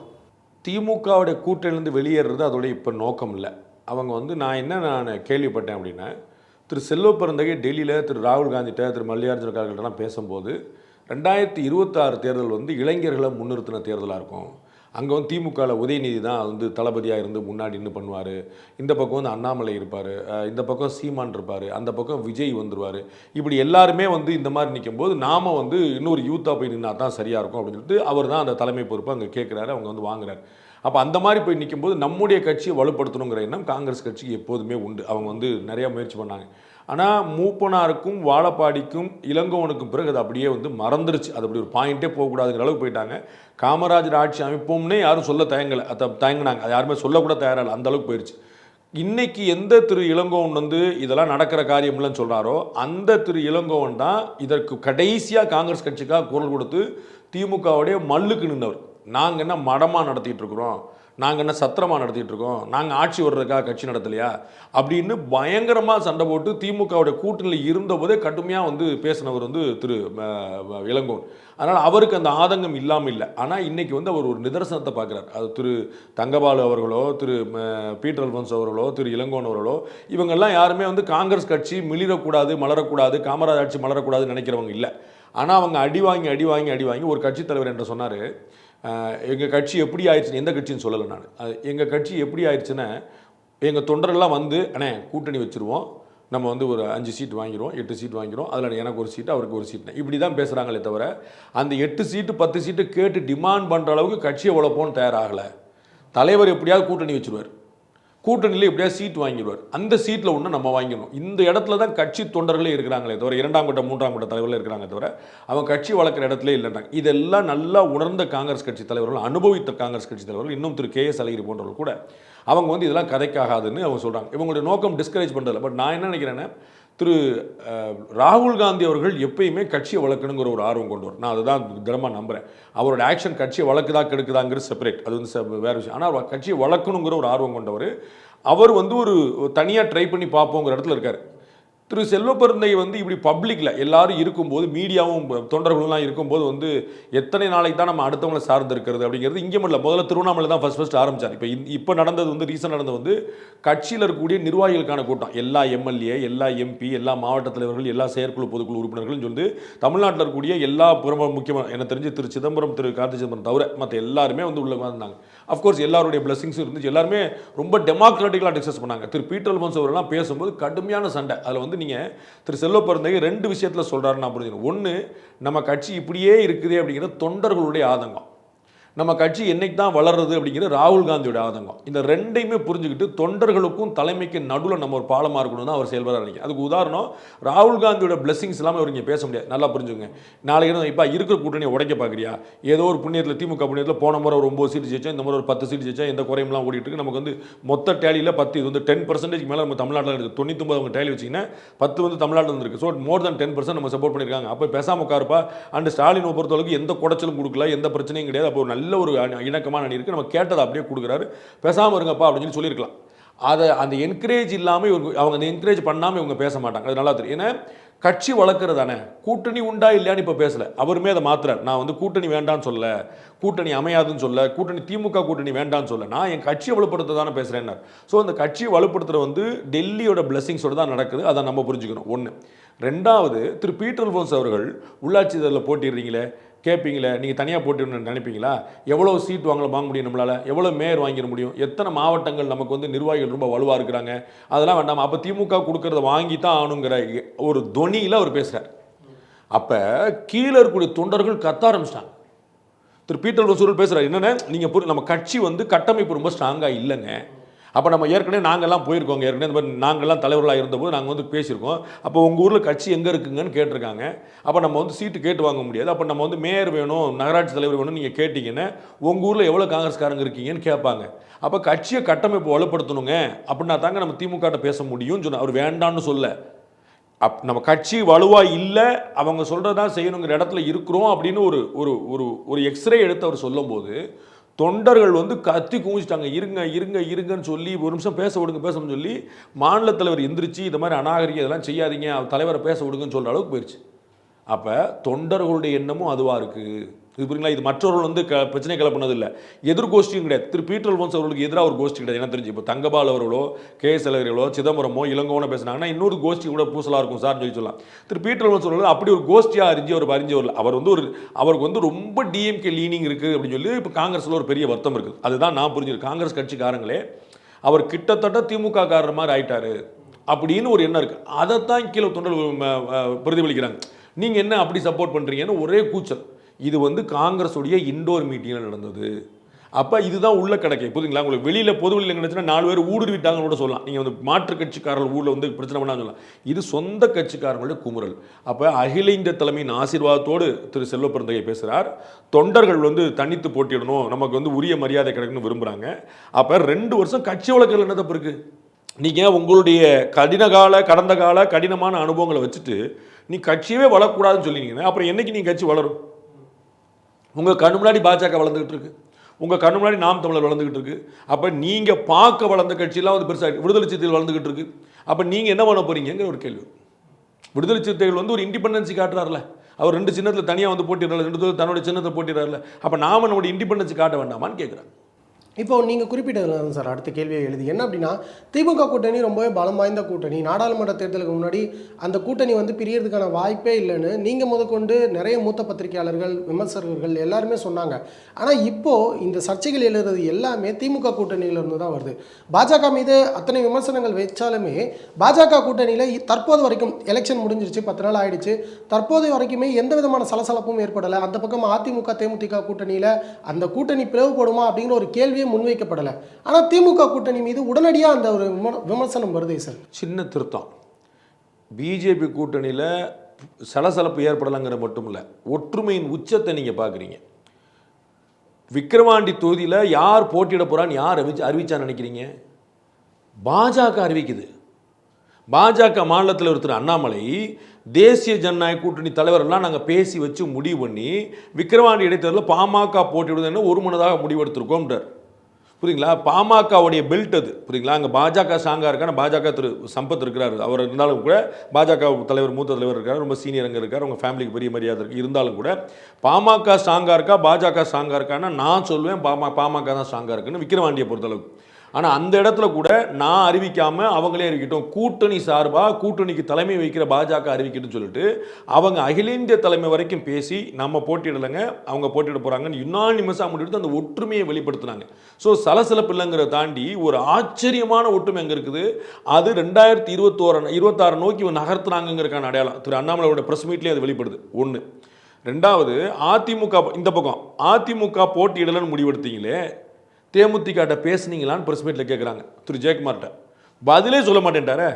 திமுகவுடைய கூட்டணியிலேருந்து வெளியேறது அதோடைய இப்போ நோக்கம் இல்லை. அவங்க வந்து நான் என்ன நான் கேள்விப்பட்டேன் அப்படின்னா திரு செல்வ பிறந்தகை டெல்லியில் திரு ராகுல் காந்திட்ட திரு மல்லிகார்ஜுன கார்கிட்டலாம் பேசும்போது ரெண்டாயிரத்தி இருபத்தாறு தேர்தல் வந்து இளைஞர்களை முன்னிறுத்தின தேர்தலாக இருக்கும். அங்கே வந்து திமுகவில் உதயநிதி தான் வந்து தளபதியாக இருந்து முன்னாடி நின்று பண்ணுவார். இந்த பக்கம் வந்து அண்ணாமலை இருப்பார். இந்த பக்கம் சீமான் இருப்பார். அந்த பக்கம் விஜய் வந்துருவார். இப்படி எல்லாருமே வந்து இந்த மாதிரி நிற்கும்போது நாம வந்து இன்னொரு யூத்தாக போய் நின்னா தான் சரியாக இருக்கும் அப்படின்னு சொல்லிட்டு அவர் தான் அந்த தலைமை பொறுப்பு அங்கே கேட்குறாரு அவங்க வந்து வாங்குறாரு. அப்போ அந்த மாதிரி போய் நிற்கும்போது நம்முடைய கட்சியை வலுப்படுத்தணுங்கிற எண்ணம் காங்கிரஸ் கட்சிக்கு எப்போதுமே உண்டு. அவங்க வந்து நிறையா முயற்சி பண்ணாங்க. ஆனால் மூப்பனாருக்கும் வாழப்பாடிக்கும் இளங்கோவனுக்கும் பிறகு அது அப்படியே வந்து மறந்துருச்சு. அது அப்படி ஒரு பாயிண்ட்டே போகக்கூடாதுங்கிற அளவுக்கு போயிட்டாங்க. காமராஜர் ஆட்சி அமைப்போம்னே யாரும் சொல்ல தயங்கலை அதை தயங்கினாங்க. அது யாருமே சொல்லக்கூட தயாரில்லை அந்த அளவுக்கு போயிடுச்சு இன்னைக்கு எந்த திரு இளங்கோவன் வந்து இதெல்லாம் நடக்கிற காரியம் இல்லைன்னு சொல்கிறாரோ அந்த திரு இளங்கோவன் தான் இதற்கு கடைசியாக காங்கிரஸ் கட்சிக்காக குரல் கொடுத்து திமுகவுடைய மல்லுக்கு நின்றவர். நாங்கள் என்ன மடமாக நடத்திட்டு இருக்கிறோம்? நாங்கள் என்ன சத்திரமாக நடத்திட்டு இருக்கோம்? நாங்கள் ஆட்சி வர்றதுக்காக கட்சி நடத்தலையா? அப்படின்னு பயங்கரமாக சண்டை போட்டு திமுகவுடைய கூட்டணியில் இருந்தபோதே கடுமையாக வந்து பேசினவர் வந்து திரு இளங்கோன். அதனால் அவருக்கு அந்த ஆதங்கம் இல்லாமல் இல்லை. ஆனால் இன்றைக்கி வந்து அவர் ஒரு நிதர்சனத்தை பார்க்குறாரு அது திரு தங்கபாலு அவர்களோ திரு பீட்டர் அல்பன்ஸ் அவர்களோ திரு இளங்கோன் அவர்களோ இவங்கெல்லாம் யாருமே வந்து காங்கிரஸ் கட்சி மிளிரக்கூடாது மலரக்கூடாது காமராஜ் ஆட்சி மலரக்கூடாதுன்னு நினைக்கிறவங்க இல்லை. ஆனால் அவங்க அடி வாங்கி அடி வாங்கி அடி வாங்கி ஒரு கட்சித் தலைவர் என்று சொன்னார் எங்கள் கட்சி எப்படி ஆயிடுச்சுன்னு எந்த கட்சின்னு சொல்லலை நான். எங்கள் கட்சி எப்படி ஆயிடுச்சுன்னா எங்கள் தொண்டரெல்லாம் வந்து அண்ணே கூட்டணி வச்சுருவோம். நம்ம வந்து ஒரு அஞ்சு சீட் வாங்கிடுவோம் எட்டு சீட் வாங்கிடுவோம் அதில் எனக்கு ஒரு சீட்டு அவருக்கு ஒரு சீட்னு இப்படி தான் பேசுகிறாங்களே தவிர அந்த எட்டு சீட்டு பத்து சீட்டு கேட்டு டிமாண்ட் பண்ணுற அளவுக்கு கட்சியை உழப்போன்னு தயாராகலை. தலைவர் எப்படியாவது கூட்டணி வச்சுருவார். கூட்டணியில் எப்படியா சீட் வாங்கிடுவார். அந்த சீட்டில் ஒன்று நம்ம வாங்கிடணும். இந்த இடத்துல தான் கட்சி தொண்டர்களே இருக்கிறாங்களே தவிர இரண்டாம் கட்ட மூன்றாம் கட்ட தலைவர்களே இருக்கிறாங்க தவிர அவங்க கட்சி வளர்க்குற இடத்துல இல்லைன்றாங்க இதெல்லாம் நல்லா உணர்ந்த காங்கிரஸ் கட்சி தலைவர்கள் அனுபவித்த காங்கிரஸ் கட்சி தலைவர்கள் இன்னும் திரு கே எஸ் அழகிரி போன்றவர்கள் கூட அவங்க வந்து இதெல்லாம் கதைக்காகாதுன்னு அவங்க சொல்கிறாங்க இவங்களுடைய நோக்கம் டிஸ்கரேஜ் பண்ணுறதில்ல பட் நான் என்ன நினைக்கிறேன்னா திரு ராகுல் காந்தி அவர்கள் எப்பயுமே கட்சியை வளர்க்கணுங்கிற ஒரு ஆர்வம் கொண்டு வரும் நான் அதுதான் தினமாக நம்புகிறேன் அவரோட ஆக்ஷன் கட்சியை வளர்க்குதா கெடுக்குதாங்கிறது செப்பரேட் அது வந்து வேறு வேற விஷயம். ஆனால் அவர் கட்சியை வளர்க்கணுங்கிற ஒரு ஆர்வம் கொண்டவர். அவர் வந்து ஒரு தனியாக ட்ரை பண்ணி பார்ப்போங்கிற இடத்துல இருக்கார். திரு செல்வப்பெருந்தை வந்து இப்படி பப்ளிக்கில் எல்லாரும் இருக்கும்போது மீடியாவும் தொண்டர்கள்லாம் இருக்கும்போது வந்து எத்தனை நாளைக்கு தான் நம்ம அடுத்தவங்களை சார்ந்து இருக்கிறது அப்படிங்கிறது இங்கே மட்டும் முதல்ல திருவண்ணாமலை தான் ஃபஸ்ட் ஃபஸ்ட் ஆரம்பித்தார் இப்போ இப்போ நடந்தது வந்து ரீசன் நடந்தது வந்து கட்சியில் இருக்கக்கூடிய நிர்வாகிகளுக்கான கூட்டம். எல்லா எம்எல்ஏ எல்லா எம்பி எல்லா மாவட்ட தலைவர்கள் எல்லா செயற்குழு பொதுக்குழு உறுப்பினர்கள் சொல்லி தமிழ்நாட்டில் இருக்கக்கூடிய எல்லா புறம முக்கியமான எனக்கு தெரிஞ்சு திரு சிதம்பரம் திரு கார்த்தி சிதம்பரம் தவிர மற்ற எல்லாருமே வந்து உள்ளே வந்தாங்க அஃப்கோர்ஸ் எல்லாருடைய பிளஸிங்ஸும் இருந்துச்சு. எல்லாருமே ரொம்ப டெமோக்ராட்டிக்கலாக டிஸ்கஸ் பண்ணாங்க. திரு பீட்டர் மோன்ஸ் அவரெல்லாம் பேசும்போது கடுமையான சண்டை. அதில் வந்து நீங்கள் திரு செல்வப்பெருந்தகை ரெண்டு விஷயத்தில் சொல்கிறாரு நான் புரிஞ்சுக்கணும் ஒன்று நம்ம கட்சி இப்படியே இருக்குது அப்படிங்கிற தொண்டர்களுடைய ஆதங்கம். நம்ம கட்சி என்னைக்கு தான் வளர்றது அப்படிங்கிற ராகுல் காந்தியோட ஆதங்கம். இந்த ரெண்டையுமே புரிஞ்சுக்கிட்டு தொண்டர்களுக்கும் தலைமைக்கு நடுவில் நம்ம ஒரு பாலமாக இருக்கணும் தான் அவர் செயல்பட நினைக்கிறேன் அதுக்கு உதாரணம் ராகுல் காந்தியோட பிளெஸிங்ஸ் இல்லாமல் அவர் இங்கே பேச முடியாது. நல்லா புரிஞ்சுங்க நாளைக்கு இப்போ இருக்கிற கூட்டணியை உடைக்க பார்க்குறியா ஏதோ ஒரு புண்ணியத்தில் திமுக புண்ணியத்தில் போன முறை ஒரு ஒம்பது சீட்டு ஜெயிச்சோம் இந்த முறை ஒரு பத்து சீட்டு ஜெயிச்சோம் எந்த குறையும்லாம் ஓடிட்டு இருக்கு. நமக்கு வந்து மொத்த டேலியில் பத்து இது வந்து டென் பர்சன்டேஜ் மேலே நம்ம தமிழ்நாட்டில் இருக்குது தொண்ணூத்தொம்பது அவங்க டேலி வச்சிங்கன்னா பத்து வந்து தமிழ்நாட்டில் இருக்கு so more than ten percent நம்ம சப்போர்ட் பண்ணியிருக்காங்க. அப்போ பேசாமல் உட்காருப்பா. அண்ட் ஸ்டாலினை பொறுத்தளவுக்கு எந்த குடைச்சலும் கொடுக்கல எந்த பிரச்சனையும் கிடையாது. அப்போ ஒரு நல்ல ஒரு இணக்கமாக இணக்கமான அணி இருக்குது நம்ம கேட்டதை அப்படியே கொடுக்குறாரு. பேசாமல் இருங்கப்பா அப்படின்னு சொல்லி சொல்லியிருக்கலாம். அதை அந்த என்கரேஜ் இல்லாமல் இவங்க அவங்க அந்த என்கரேஜ் பண்ணாமல் இவங்க பேச மாட்டாங்க. அது நல்லா தெரியும். ஏன்னா கட்சி வளர்க்குறது தானே. கூட்டணி உண்டா இல்லையான்னு இப்போ பேசலை. அவருமே அதை மாத்துறார். நான் வந்து கூட்டணி வேண்டான்னு சொல்ல கூட்டணி அமையாதுன்னு சொல்ல கூட்டணி திமுக கூட்டணி வேண்டான்னு சொல்ல நான் என் கட்சியை வலுப்படுத்த தானே பேசுகிறேன்னார் ஸோ அந்த கட்சியை வலுப்படுத்துகிற வந்து டெல்லியோட பிளெஸிங்ஸோட தான் நடக்குது. அதை நம்ம புரிஞ்சுக்கணும். ஒன்று ரெண்டாவது திரு. பீட்டர் அல்போன்ஸ் அவர்கள் உள்ளாட்சி தேர்தலில் போட்டிடுறீங்களே கேட்பீங்களே? நீங்கள் தனியாக போட்டிடணும்னு நினைப்பீங்களா? எவ்வளோ சீட் வாங்கல வாங்க முடியும் நம்மளால்? எவ்வளோ மேயர் வாங்கிட முடியும்? எத்தனை மாவட்டங்கள் நமக்கு வந்து நிர்வாகிகள் ரொம்ப வலுவாக இருக்கிறாங்க? அதெல்லாம் வேண்டாம். அப்போ திமுக கொடுக்கறத வாங்கி தான் ஆகணுங்கிற ஒரு தொனியில் அவர் பேசுகிறார் அப்போ கீழே இருக்கக்கூடிய தொண்டர்கள் கத்த ஆரம்பிச்சிட்டாங்க. திரு பீட்டர் வசூல் பேசுகிறார் என்னென்ன? நீங்கள் நம்ம கட்சி வந்து கட்டமைப்பு ரொம்ப ஸ்ட்ராங்காக இல்லைங்க. அப்போ நம்ம ஏற்கனவே நாங்கள்லாம் போயிருக்கோங்க ஏற்கனவே. இந்த மாதிரி நாங்கள்லாம் தலைவர்களாக இருந்தபோது நாங்கள் வந்து பேசியிருக்கோம். அப்போ உங்கள் ஊரில் கட்சி எங்கே இருக்குங்கன்னு கேட்டிருக்காங்க. அப்போ நம்ம வந்து சீட்டு கேட்டு வாங்க முடியாது. அப்போ நம்ம வந்து மேயர் வேணும் நகராட்சி தலைவர் வேணும்னு நீங்கள் கேட்டிங்கன்னா உங்கள் ஊரில் எவ்வளோ காங்கிரஸ்காரங்க இருக்கீங்கன்னு கேட்பாங்க. அப்போ கட்சியை கட்டமைப்பு வலுப்படுத்தணுங்க. அப்படின்னா தாங்க நம்ம திமுக பேச முடியும்னு சொன்ன அவர் வேண்டான்னு சொல்ல. அப் நம்ம கட்சி வலுவாக இல்லை அவங்க சொல்கிறதான் செய்யணுங்கிற இடத்துல இருக்கிறோம் அப்படின்னு ஒரு ஒரு ஒரு ஒரு எக்ஸ்ரே எடுத்து அவர் சொல்லும்போது தொண்டர்கள் வந்து கத்தி குமிச்சிட்டாங்க இருங்க இருங்க இருங்கன்னு சொல்லி ஒரு நிமிஷம் பேச விடுங்க பேசணும்னு சொல்லி மாநில தலைவர் எந்திரிச்சு இந்த மாதிரி அநாகரிகம் இதெல்லாம் செய்யாதீங்க தலைவரை பேச விடுங்கன்னு சொல்கிற அளவுக்கு போயிடுச்சு அப்போ தொண்டர்களுடைய எண்ணமும் அதுவாக இருக்குது இது புரியுங்களா? இது மற்றவர்கள் வந்து க பிரச்சனை கிளப்பினது இல்லை எதிர்கோஷ்டியும் கிடையாது. திரு பீட்டர் அல்போன்ஸ் அவர்களுக்கு எதிராக ஒரு கோஷ்டி கிடையாது. என்ன தெரிஞ்சு? இப்போ தங்கபால் அவர்களோ கே எஸ் அழகிரிகளோ சிதம்பரமோ இளங்கோனோ பேசுனாங்கன்னா இன்னொரு கோஷ்டி கூட பூசலாக இருக்கும் சார்னு சொல்லி சொல்லலாம். திரு பீட்டர் அல்போன்ஸ் அவர்கள் அப்படி ஒரு கோஷ்டியாக அறிஞ்சு அவர் அறிஞ்சவர் அவர் வந்து ஒரு அவருக்கு வந்து ரொம்ப டிஎம்கே லீனிங் இருக்குது அப்படின்னு சொல்லி இப்போ காங்கிரஸில் ஒரு பெரிய வருத்தம் இருக்குது. அதுதான் நான் புரிஞ்சிருக்கேன் காங்கிரஸ் கட்சிக்காரங்களே அவர் கிட்டத்தட்ட திமுக காரர் மாதிரி ஆயிட்டாரு அப்படின்னு ஒரு எண்ணம் இருக்குது அதைத்தான் கீழே தொண்டர் பிரதிபலிக்கிறாங்க. நீங்கள் என்ன அப்படி சப்போர்ட் பண்ணுறீங்கன்னு ஒரே கூச்சல். இது வந்து காங்கிரஸுடைய இண்டோர் மீட்டிங்கில் நடந்தது. அப்போ இதுதான் உள்ள கிடக்கை புரியுதுங்களா? உங்களுக்கு வெளியில் பொது வெளியில் நினைச்சுன்னா நாலு பேர் ஊடுருவிட்டாங்கன்னு கூட சொல்லலாம். நீங்கள் வந்து மாற்று கட்சிக்காரர்கள் ஊரில் வந்து பிரச்சனை பண்ணான்னு சொல்லலாம். இது சொந்த கட்சிக்காரங்களுடைய குமுறல். அப்போ அகில இந்திய தலைமையின் ஆசீர்வாதத்தோடு திரு செல்வப்பெருந்தகை பேசுகிறார் தொண்டர்கள் வந்து தனித்து போட்டியிடணும். நமக்கு வந்து உரிய மரியாதை கிடைக்கணும்னு விரும்புகிறாங்க அப்போ ரெண்டு வருஷம் கட்சி வழக்கில் என்ன தப்பு இருக்குது நீங்கள் உங்களுடைய கடின கால கடந்த கால கடினமான அனுபவங்களை வச்சுட்டு நீ கட்சியவே வளரக்கூடாதுன்னு சொல்லினீங்கன்னா அப்புறம் என்னைக்கு நீ கட்சி வளரும்? உங்கள் கண்ணு முன்னாடி பாஜக வளர்ந்துக்கிட்டு இருக்கு. உங்கள் கண்ணு முன்னாடி நாம் தமிழர் வளர்ந்துக்கிட்டு இருக்கு. அப்போ நீங்கள் பார்க்க வளர்ந்த கட்சியெல்லாம் வந்து பெருசாக விடுதலை சிறுத்தைகள் வளர்ந்துக்கிட்டு இருக்கு. அப்போ நீங்கள் என்ன பண்ண போறீங்கங்கிற ஒரு கேள்வி. விடுதலை சிறுத்தைகள் வந்து ஒரு இண்டிபெண்டன்சி காட்டுறாருல. அவர் ரெண்டு சின்னத்தில் தனியாக வந்து போட்டிடுறாரு ரெண்டு தூரம் தன்னுடைய சின்னத்தை போட்டிடுறாருல. அப்போ நாம நம்மளுடைய இண்டிபெண்டன்சி காட்ட வேண்டாமான்னு கேட்குறேன் இப்போ நீங்கள் குறிப்பிட்டதில் சார் அடுத்த கேள்வியை எழுதி. என்ன அப்படின்னா திமுக கூட்டணி ரொம்பவே பலம் வாய்ந்த கூட்டணி. நாடாளுமன்ற தேர்தலுக்கு முன்னாடி அந்த கூட்டணி வந்து பிரியறதுக்கான வாய்ப்பே இல்லைன்னு நீங்கள் முதற்கொண்டு நிறைய மூத்த பத்திரிகையாளர்கள் விமர்சகர்கள் எல்லாருமே சொன்னாங்க. ஆனால் இப்போது இந்த சர்ச்சைகள் எழுதுறது எல்லாமே திமுக கூட்டணியிலிருந்து தான் வருது. பாஜக மீது அத்தனை விமர்சனங்கள் வச்சாலுமே பாஜக கூட்டணியில் தற்போது வரைக்கும் எலெக்ஷன் முடிஞ்சிருச்சு பத்து நாள் ஆயிடுச்சு. தற்போது வரைக்குமே எந்த விதமான சலசலப்பும் ஏற்படலை. அந்த பக்கம் அதிமுக தேமுதிக கூட்டணியில் அந்த கூட்டணி பிளவுபடுமா அப்படிங்கிற ஒரு கேள்வியே விஷயம் முன்வைக்கப்படலை. ஆனால் திமுக கூட்டணி மீது உடனடியாக அந்த ஒரு விமர்சனம் வருதே சார். சின்ன திருத்தம். பிஜேபி கூட்டணியில் சலசலப்பு ஏற்படலைங்கிற மட்டும் இல்லை ஒற்றுமையின் உச்சத்தை நீங்கள் பார்க்குறீங்க விக்கிரவாண்டி தொகுதியில் யார் போட்டியிட போகிறான்னு யார் அறிவிச்சு அறிவிச்சா நினைக்கிறீங்க? பாஜக அறிவிக்குது. பாஜக மாநிலத்தில் ஒருத்தர் அண்ணாமலை தேசிய ஜனநாயக கூட்டணி தலைவரெல்லாம் நாங்கள் பேசி வச்சு முடிவு பண்ணி விக்கிரவாண்டி இடைத்தேர்தலில் பாமக போட்டியிடுவதுன்னு ஒரு மனதாக முடிவெடுத்திருக்கோம்ன்றார். புரியுங்களா? பாமகவுடைய பெல்ட் அது. புரியுங்களா? அங்கே பாஜக சாங்காக இருக்கான? பாஜக திரு சம்பத் இருக்கிறாரு. அவர் இருந்தாலும் கூட பாஜக தலைவர் மூத்த தலைவர் இருக்கார். ரொம்ப சீனியர் அங்கே இருக்கார். உங்கள் ஃபேமிலிக்கு பெரிய மரியாதை இருக்குது இருந்தாலும் கூட பாமக சாங்காக இருக்கா? பாஜக சாங்காக இருக்கான்னா நான் சொல்லுவேன் பாமா பாமக தான் சாங்காக இருக்குன்னு விக்ரவாண்டியை பொறுத்தளவுக்கு. ஆனால் அந்த இடத்துல கூட நான் அறிவிக்காமல் அவங்களே அறிவிக்கட்டும் கூட்டணி சார்பாக கூட்டணிக்கு தலைமை வைக்கிற பாஜக அறிவிக்கட்டும் சொல்லிட்டு அவங்க அகில இந்திய தலைமை வரைக்கும் பேசி நம்ம போட்டியிடலைங்க அவங்க போட்டியிட போகிறாங்கன்னு யுனானிமஸாக முடிவெடுத்து அந்த ஒற்றுமையை வெளிப்படுத்தினாங்க. ஸோ சலசலப்பு இல்லைங்கிறத தாண்டி ஒரு ஆச்சரியமான ஒற்றுமை அங்கே இருக்குது. அது ரெண்டாயிரத்தி இருபத்தோரு இருபத்தாறு நோக்கி நகர்த்துனாங்கிறதுக்கான அடையாளம். திரு அண்ணாமலையோட ப்ரெஸ் மீட்லேயே அது வெளிப்படுது. ஒன்று ரெண்டாவது அதிமுக இந்த பக்கம் அதிமுக போட்டியிடலன்னு முடிவெடுத்தீங்களே தேமுதிகிட்ட பேசுனீங்களான்னு ப்ரெஸ் மீட்டில் கேட்குறாங்க திரு. ஜெயக்குமார்கிட்ட பதிலே சொல்ல மாட்டேன்ட்டாரே.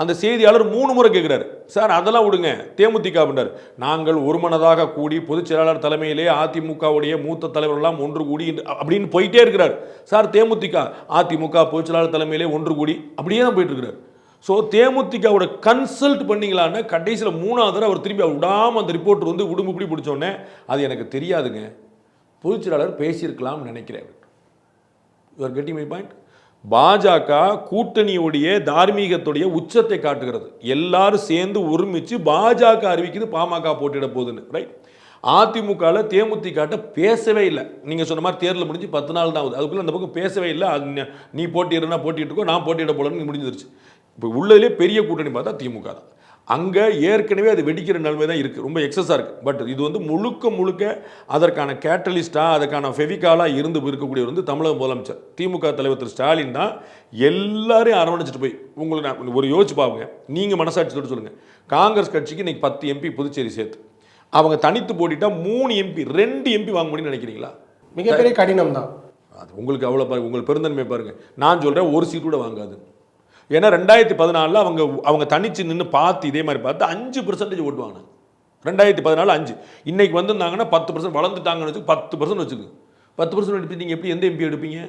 அந்த செய்தியாளர் மூணு முறை கேட்குறாரு சார் அதெல்லாம் விடுங்க. தேமுதிக அப்படின்றார். நாங்கள் ஒருமனதாக கூடி பொதுச் செயலாளர் தலைமையிலே அதிமுகவுடைய மூத்த தலைவர்கள்லாம் ஒன்று கூடி அப்படின்னு போயிட்டே இருக்கிறார். சார் தேமுதிக அதிமுக பொதுச் செயலாளர் தலைமையிலே ஒன்று கூடி அப்படியே தான் போயிட்டு இருக்கிறார். ஸோ தேமுதிகவோட கன்சல்ட் பண்ணிங்களான்னு கடைசியில் மூணாவது தடவை அவர் திரும்பி அவர் விடாமல் அந்த ரிப்போர்ட் வந்து உடும்பு இப்படி பிடிச்சோடனே அது எனக்கு தெரியாதுங்க. பொதுச் செயலாளர் பேசியிருக்கலாம்னு நினைக்கிறேன். யூஆர் கெட்டிங் மை பாயிண்ட் பாஜக கூட்டணியுடைய தார்மீகத்துடைய உச்சத்தை காட்டுகிறது. எல்லாரும் சேர்ந்து ஒருமிச்சு பாஜக அறிவிக்குது பாமக போட்டியிட போகுதுன்னு ரைட் அதிமுகவில் தேமுதிகாட்ட பேசவே இல்லை. நீங்கள் சொன்ன மாதிரி தேர்தல் முடிஞ்சு பத்து நாள் தான் ஆகுது. அதுக்குள்ளே அந்த பக்கம் பேசவே இல்லை. அது நீ நீ போட்டிட்டு இருக்கோ நான் போட்டியிட போலன்னு முடிஞ்சிருச்சு. இப்போ உள்ளதுலே பெரிய கூட்டணி பார்த்தா திமுக தான். அங்கே ஏற்கனவே அது வெடிக்கிற நிலைமை தான் இருக்குது ரொம்ப எக்ஸஸாக இருக்குது பட் இது வந்து முழுக்க முழுக்க அதற்கான கேட்டலிஸ்டாக அதற்கான ஃபெவிகாலாக இருந்து இருக்கக்கூடியவர் வந்து தமிழக முதலமைச்சர். திமுக தலைவர் திரு ஸ்டாலின் தான் எல்லாரையும் அரவணைச்சிட்டு போய் உங்களுக்கு நான் ஒரு யோசிச்சு பாருங்க. நீங்கள் மனசாட்சியோடு சொல்லுங்கள் காங்கிரஸ் கட்சிக்கு இன்னைக்கு பத்து எம்பி புதுச்சேரி சேர்த்து. அவங்க தனித்து போட்டிட்டா மூணு எம்பி ரெண்டு எம்பி வாங்க முடியும்னு நினைக்கிறீங்களா? மிகப்பெரிய கடினம் தான் அது உங்களுக்கு அவ்வளோ பாருங்க உங்களுக்கு பெருந்தன்மை பாருங்க. நான் சொல்கிறேன் ஒரு சீட் கூட வாங்காது. ஏன்னா ரெண்டாயிரத்தி பதினாலில் அவங்க அவங்க தனிச்சு நின்று பார்த்து இதே மாதிரி பார்த்து அஞ்சு பர்சன்டேஜ் ஓட்டுவாங்க. ரெண்டாயிரத்தி பதினாலு அஞ்சு. இன்றைக்கி வந்திருந்தாங்கன்னா பத்து பர்சன்ட் வளர்ந்துட்டாங்கன்னு வச்சு பத்து பர்சன்ட் வச்சுக்கு. பத்து பர்சன்ட் எடுத்து நீங்கள் எப்படி எந்த எம்பி எடுப்பீங்க?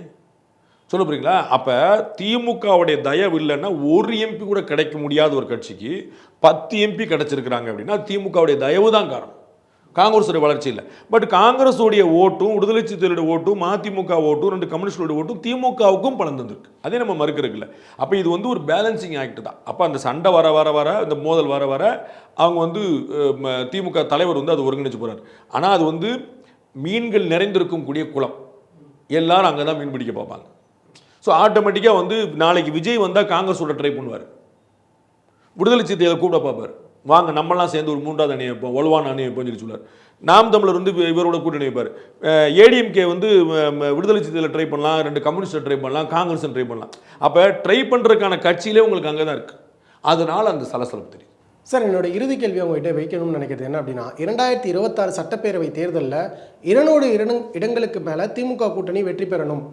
சொல்ல போகிறீங்களா அப்போ திமுகவுடைய தயவு இல்லைன்னா ஒரு எம்பி கூட கிடைக்க முடியாத ஒரு கட்சிக்கு பத்து எம்பி கிடச்சிருக்கிறாங்க அப்படின்னா திமுகவுடைய தயவு தான் காரணம். காங்கிரஸுடைய வளர்ச்சி இல்லை. பட் காங்கிரஸுடைய ஓட்டும் விடுதலை சிறுத்தைகளுடைய ஓட்டும் மதிமுக ஓட்டும் ரெண்டு கம்யூனிஸ்டோட ஓட்டும் திமுகவுக்கும் பலன் அதே நம்ம மறுக்கிறதுக்கு அப்போ இது வந்து ஒரு பேலன்சிங் ஆக்ட் தான். அப்போ அந்த சண்டை வர வர வர இந்த மோதல் வர வர அவங்க வந்து திமுக தலைவர் வந்து அது ஒருங்கிணைச்சு போகிறார் ஆனால் அது வந்து மீன்கள் நிறைந்திருக்கும் கூடிய குளம். எல்லாரும் அங்கே தான் மீன் பிடிக்க பார்ப்பாங்க. ஸோ ஆட்டோமேட்டிக்காக வந்து நாளைக்கு விஜய் வந்தால் காங்கிரஸோட ட்ரை பண்ணுவார். விடுதலை சிறுத்தைகளை கூப்பிட பார்ப்பார். வாங்க நம்மலாம் சேர்ந்து ஒரு மூன்றாவது அணி வைப்போம் வலுவான அணி வைப்போம்னு சொல்லி சொல்லுவார் நாம் தமிழர் வந்து இவரோட கூட்டணி வைப்பார் ஏடிஎம்கே வந்து விடுதலை சிறுத்தையில் ட்ரை பண்ணலாம் ரெண்டு கம்யூனிஸ்ட் ட்ரை பண்ணலாம் காங்கிரஸ் ட்ரை பண்ணலாம். அப்போ ட்ரை பண்ணுறதுக்கான கட்சியிலே உங்களுக்கு அங்கே தான் இருக்குது அதனால் அந்த சலசலப்பு தெரியும் சார் என்னோட இறுதி கேள்வி உங்ககிட்ட வைக்கணும்னு நினைக்கிறது என்ன அப்படின்னா இரண்டாயிரத்தி இருபத்தாறு சட்டப்பேரவை தேர்தலில் இருநூறு இடம் இடங்களுக்கு மேலே திமுக கூட்டணி வெற்றி பெறணும்.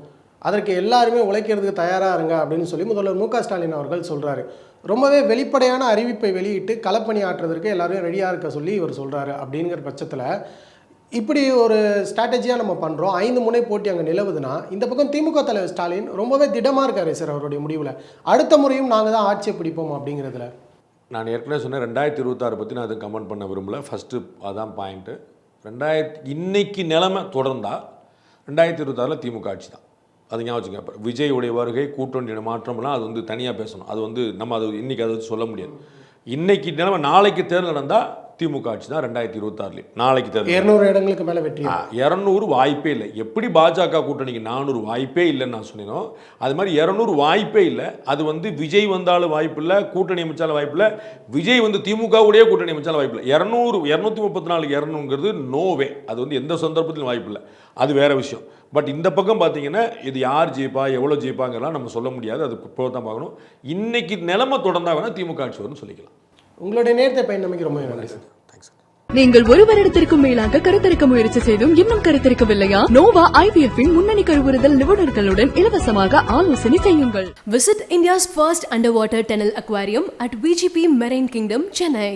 அதற்கு எல்லாருமே உழைக்கிறதுக்கு தயாராக இருங்க அப்படின்னு சொல்லி முதல்வர் மு ஸ்டாலின் அவர்கள் சொல்கிறாரு ரொம்பவே வெளிப்படையான அறிவிப்பை வெளியிட்டு களப்பணி ஆற்றுறதற்கு எல்லாருமே ரெடியாக இருக்க சொல்லி இவர் சொல்கிறாரு அப்படிங்கிற பட்சத்தில் இப்படி ஒரு ஸ்ட்ராட்டஜியாக நம்ம பண்ணுறோம் ஐந்து முனை போட்டி அங்கே நிலவுதுன்னா இந்த பக்கம் திமுக தலைவர் ஸ்டாலின் ரொம்பவே திடமாக இருக்காரு சார் அவருடைய முடிவில். அடுத்த முறையும் நாங்கள் தான் ஆட்சியை பிடிப்போம் அப்படிங்கிறதுல? நான் ஏற்கனவே சொன்னேன் ரெண்டாயிரத்தி இருபத்தாறு பற்றி நான் அதை கமெண்ட் பண்ண விரும்பல. ஃபஸ்ட்டு அதான் பாயிண்ட்டு ரெண்டாயிரத்தி இன்னைக்கு நிலைமை தொடர்ந்தால் ரெண்டாயிரத்தி இருபத்தாறில் திமுக ஆட்சி தான். அது ஞாபகம் அப்ப விஜயுடைய வருகை கூட்டணியோட மாற்றம்லாம் அது வந்து தனியாக பேசணும். அது வந்து நம்ம அது இன்னைக்கு அதை வச்சு சொல்ல முடியாது. இன்னைக்கு நிலைமை நாளைக்கு தேர்தல் நடந்தால் திமுக ஆட்சி தான் ரெண்டாயிரத்தி இருபத்தாறுலேயும் நாளைக்கு தேர்தல் இருநூறு இடங்களுக்கு மேலே வெற்றி. இரநூறு வாய்ப்பே இல்லை. எப்படி பாஜக கூட்டணிக்கு நானூறு வாய்ப்பே இல்லைன்னு நான் சொன்னேனோ அது மாதிரி இரநூறு வாய்ப்பே இல்லை. அது வந்து விஜய் வந்தாலும் வாய்ப்பு இல்லை கூட்டணி அமைச்சாலும் வாய்ப்பு இல்லை. விஜய் வந்து திமுகவுடைய கூட்டணி அமைச்சாலும் வாய்ப்பு இல்லை. இரநூறு இரநூத்தி முப்பத்தி நாலு இரநூங்கிறது நோவே அது வந்து எந்த சந்தர்ப்பத்திலும் வாய்ப்பு இல்லை. அது வேற விஷயம். பட் இந்த பக்கம் பார்த்தீங்கன்னா இது யார் ஜெயிப்பா எவ்வளோ ஜெயிப்பாங்கலாம் நம்ம சொல்ல முடியாது. அது இப்போ தான் பார்க்கணும். இன்னைக்கு நிலைமை தொடர்ந்தா வேணால் திமுக ஆட்சி வரும்னு சொல்லிக்கலாம். உங்களுடைய நேரத்தை பயன் நம்பிக்கை ரொம்ப நன்றி சார். நீங்கள் ஒரு வருடத்திற்கும் மேலாக கருத்தரிக்க முயற்சி செய்தும் இன்னும் கருத்தரிக்கவில்லையா? நோவா ஐவிஎஃப் இன் முன்னணி கருவுறுதல் நிபுணர்களுடன் இலவசமாக ஆலோசனை செய்யுங்கள். Visit India's first underwater tunnel aquarium at VGP Marine Kingdom, Chennai.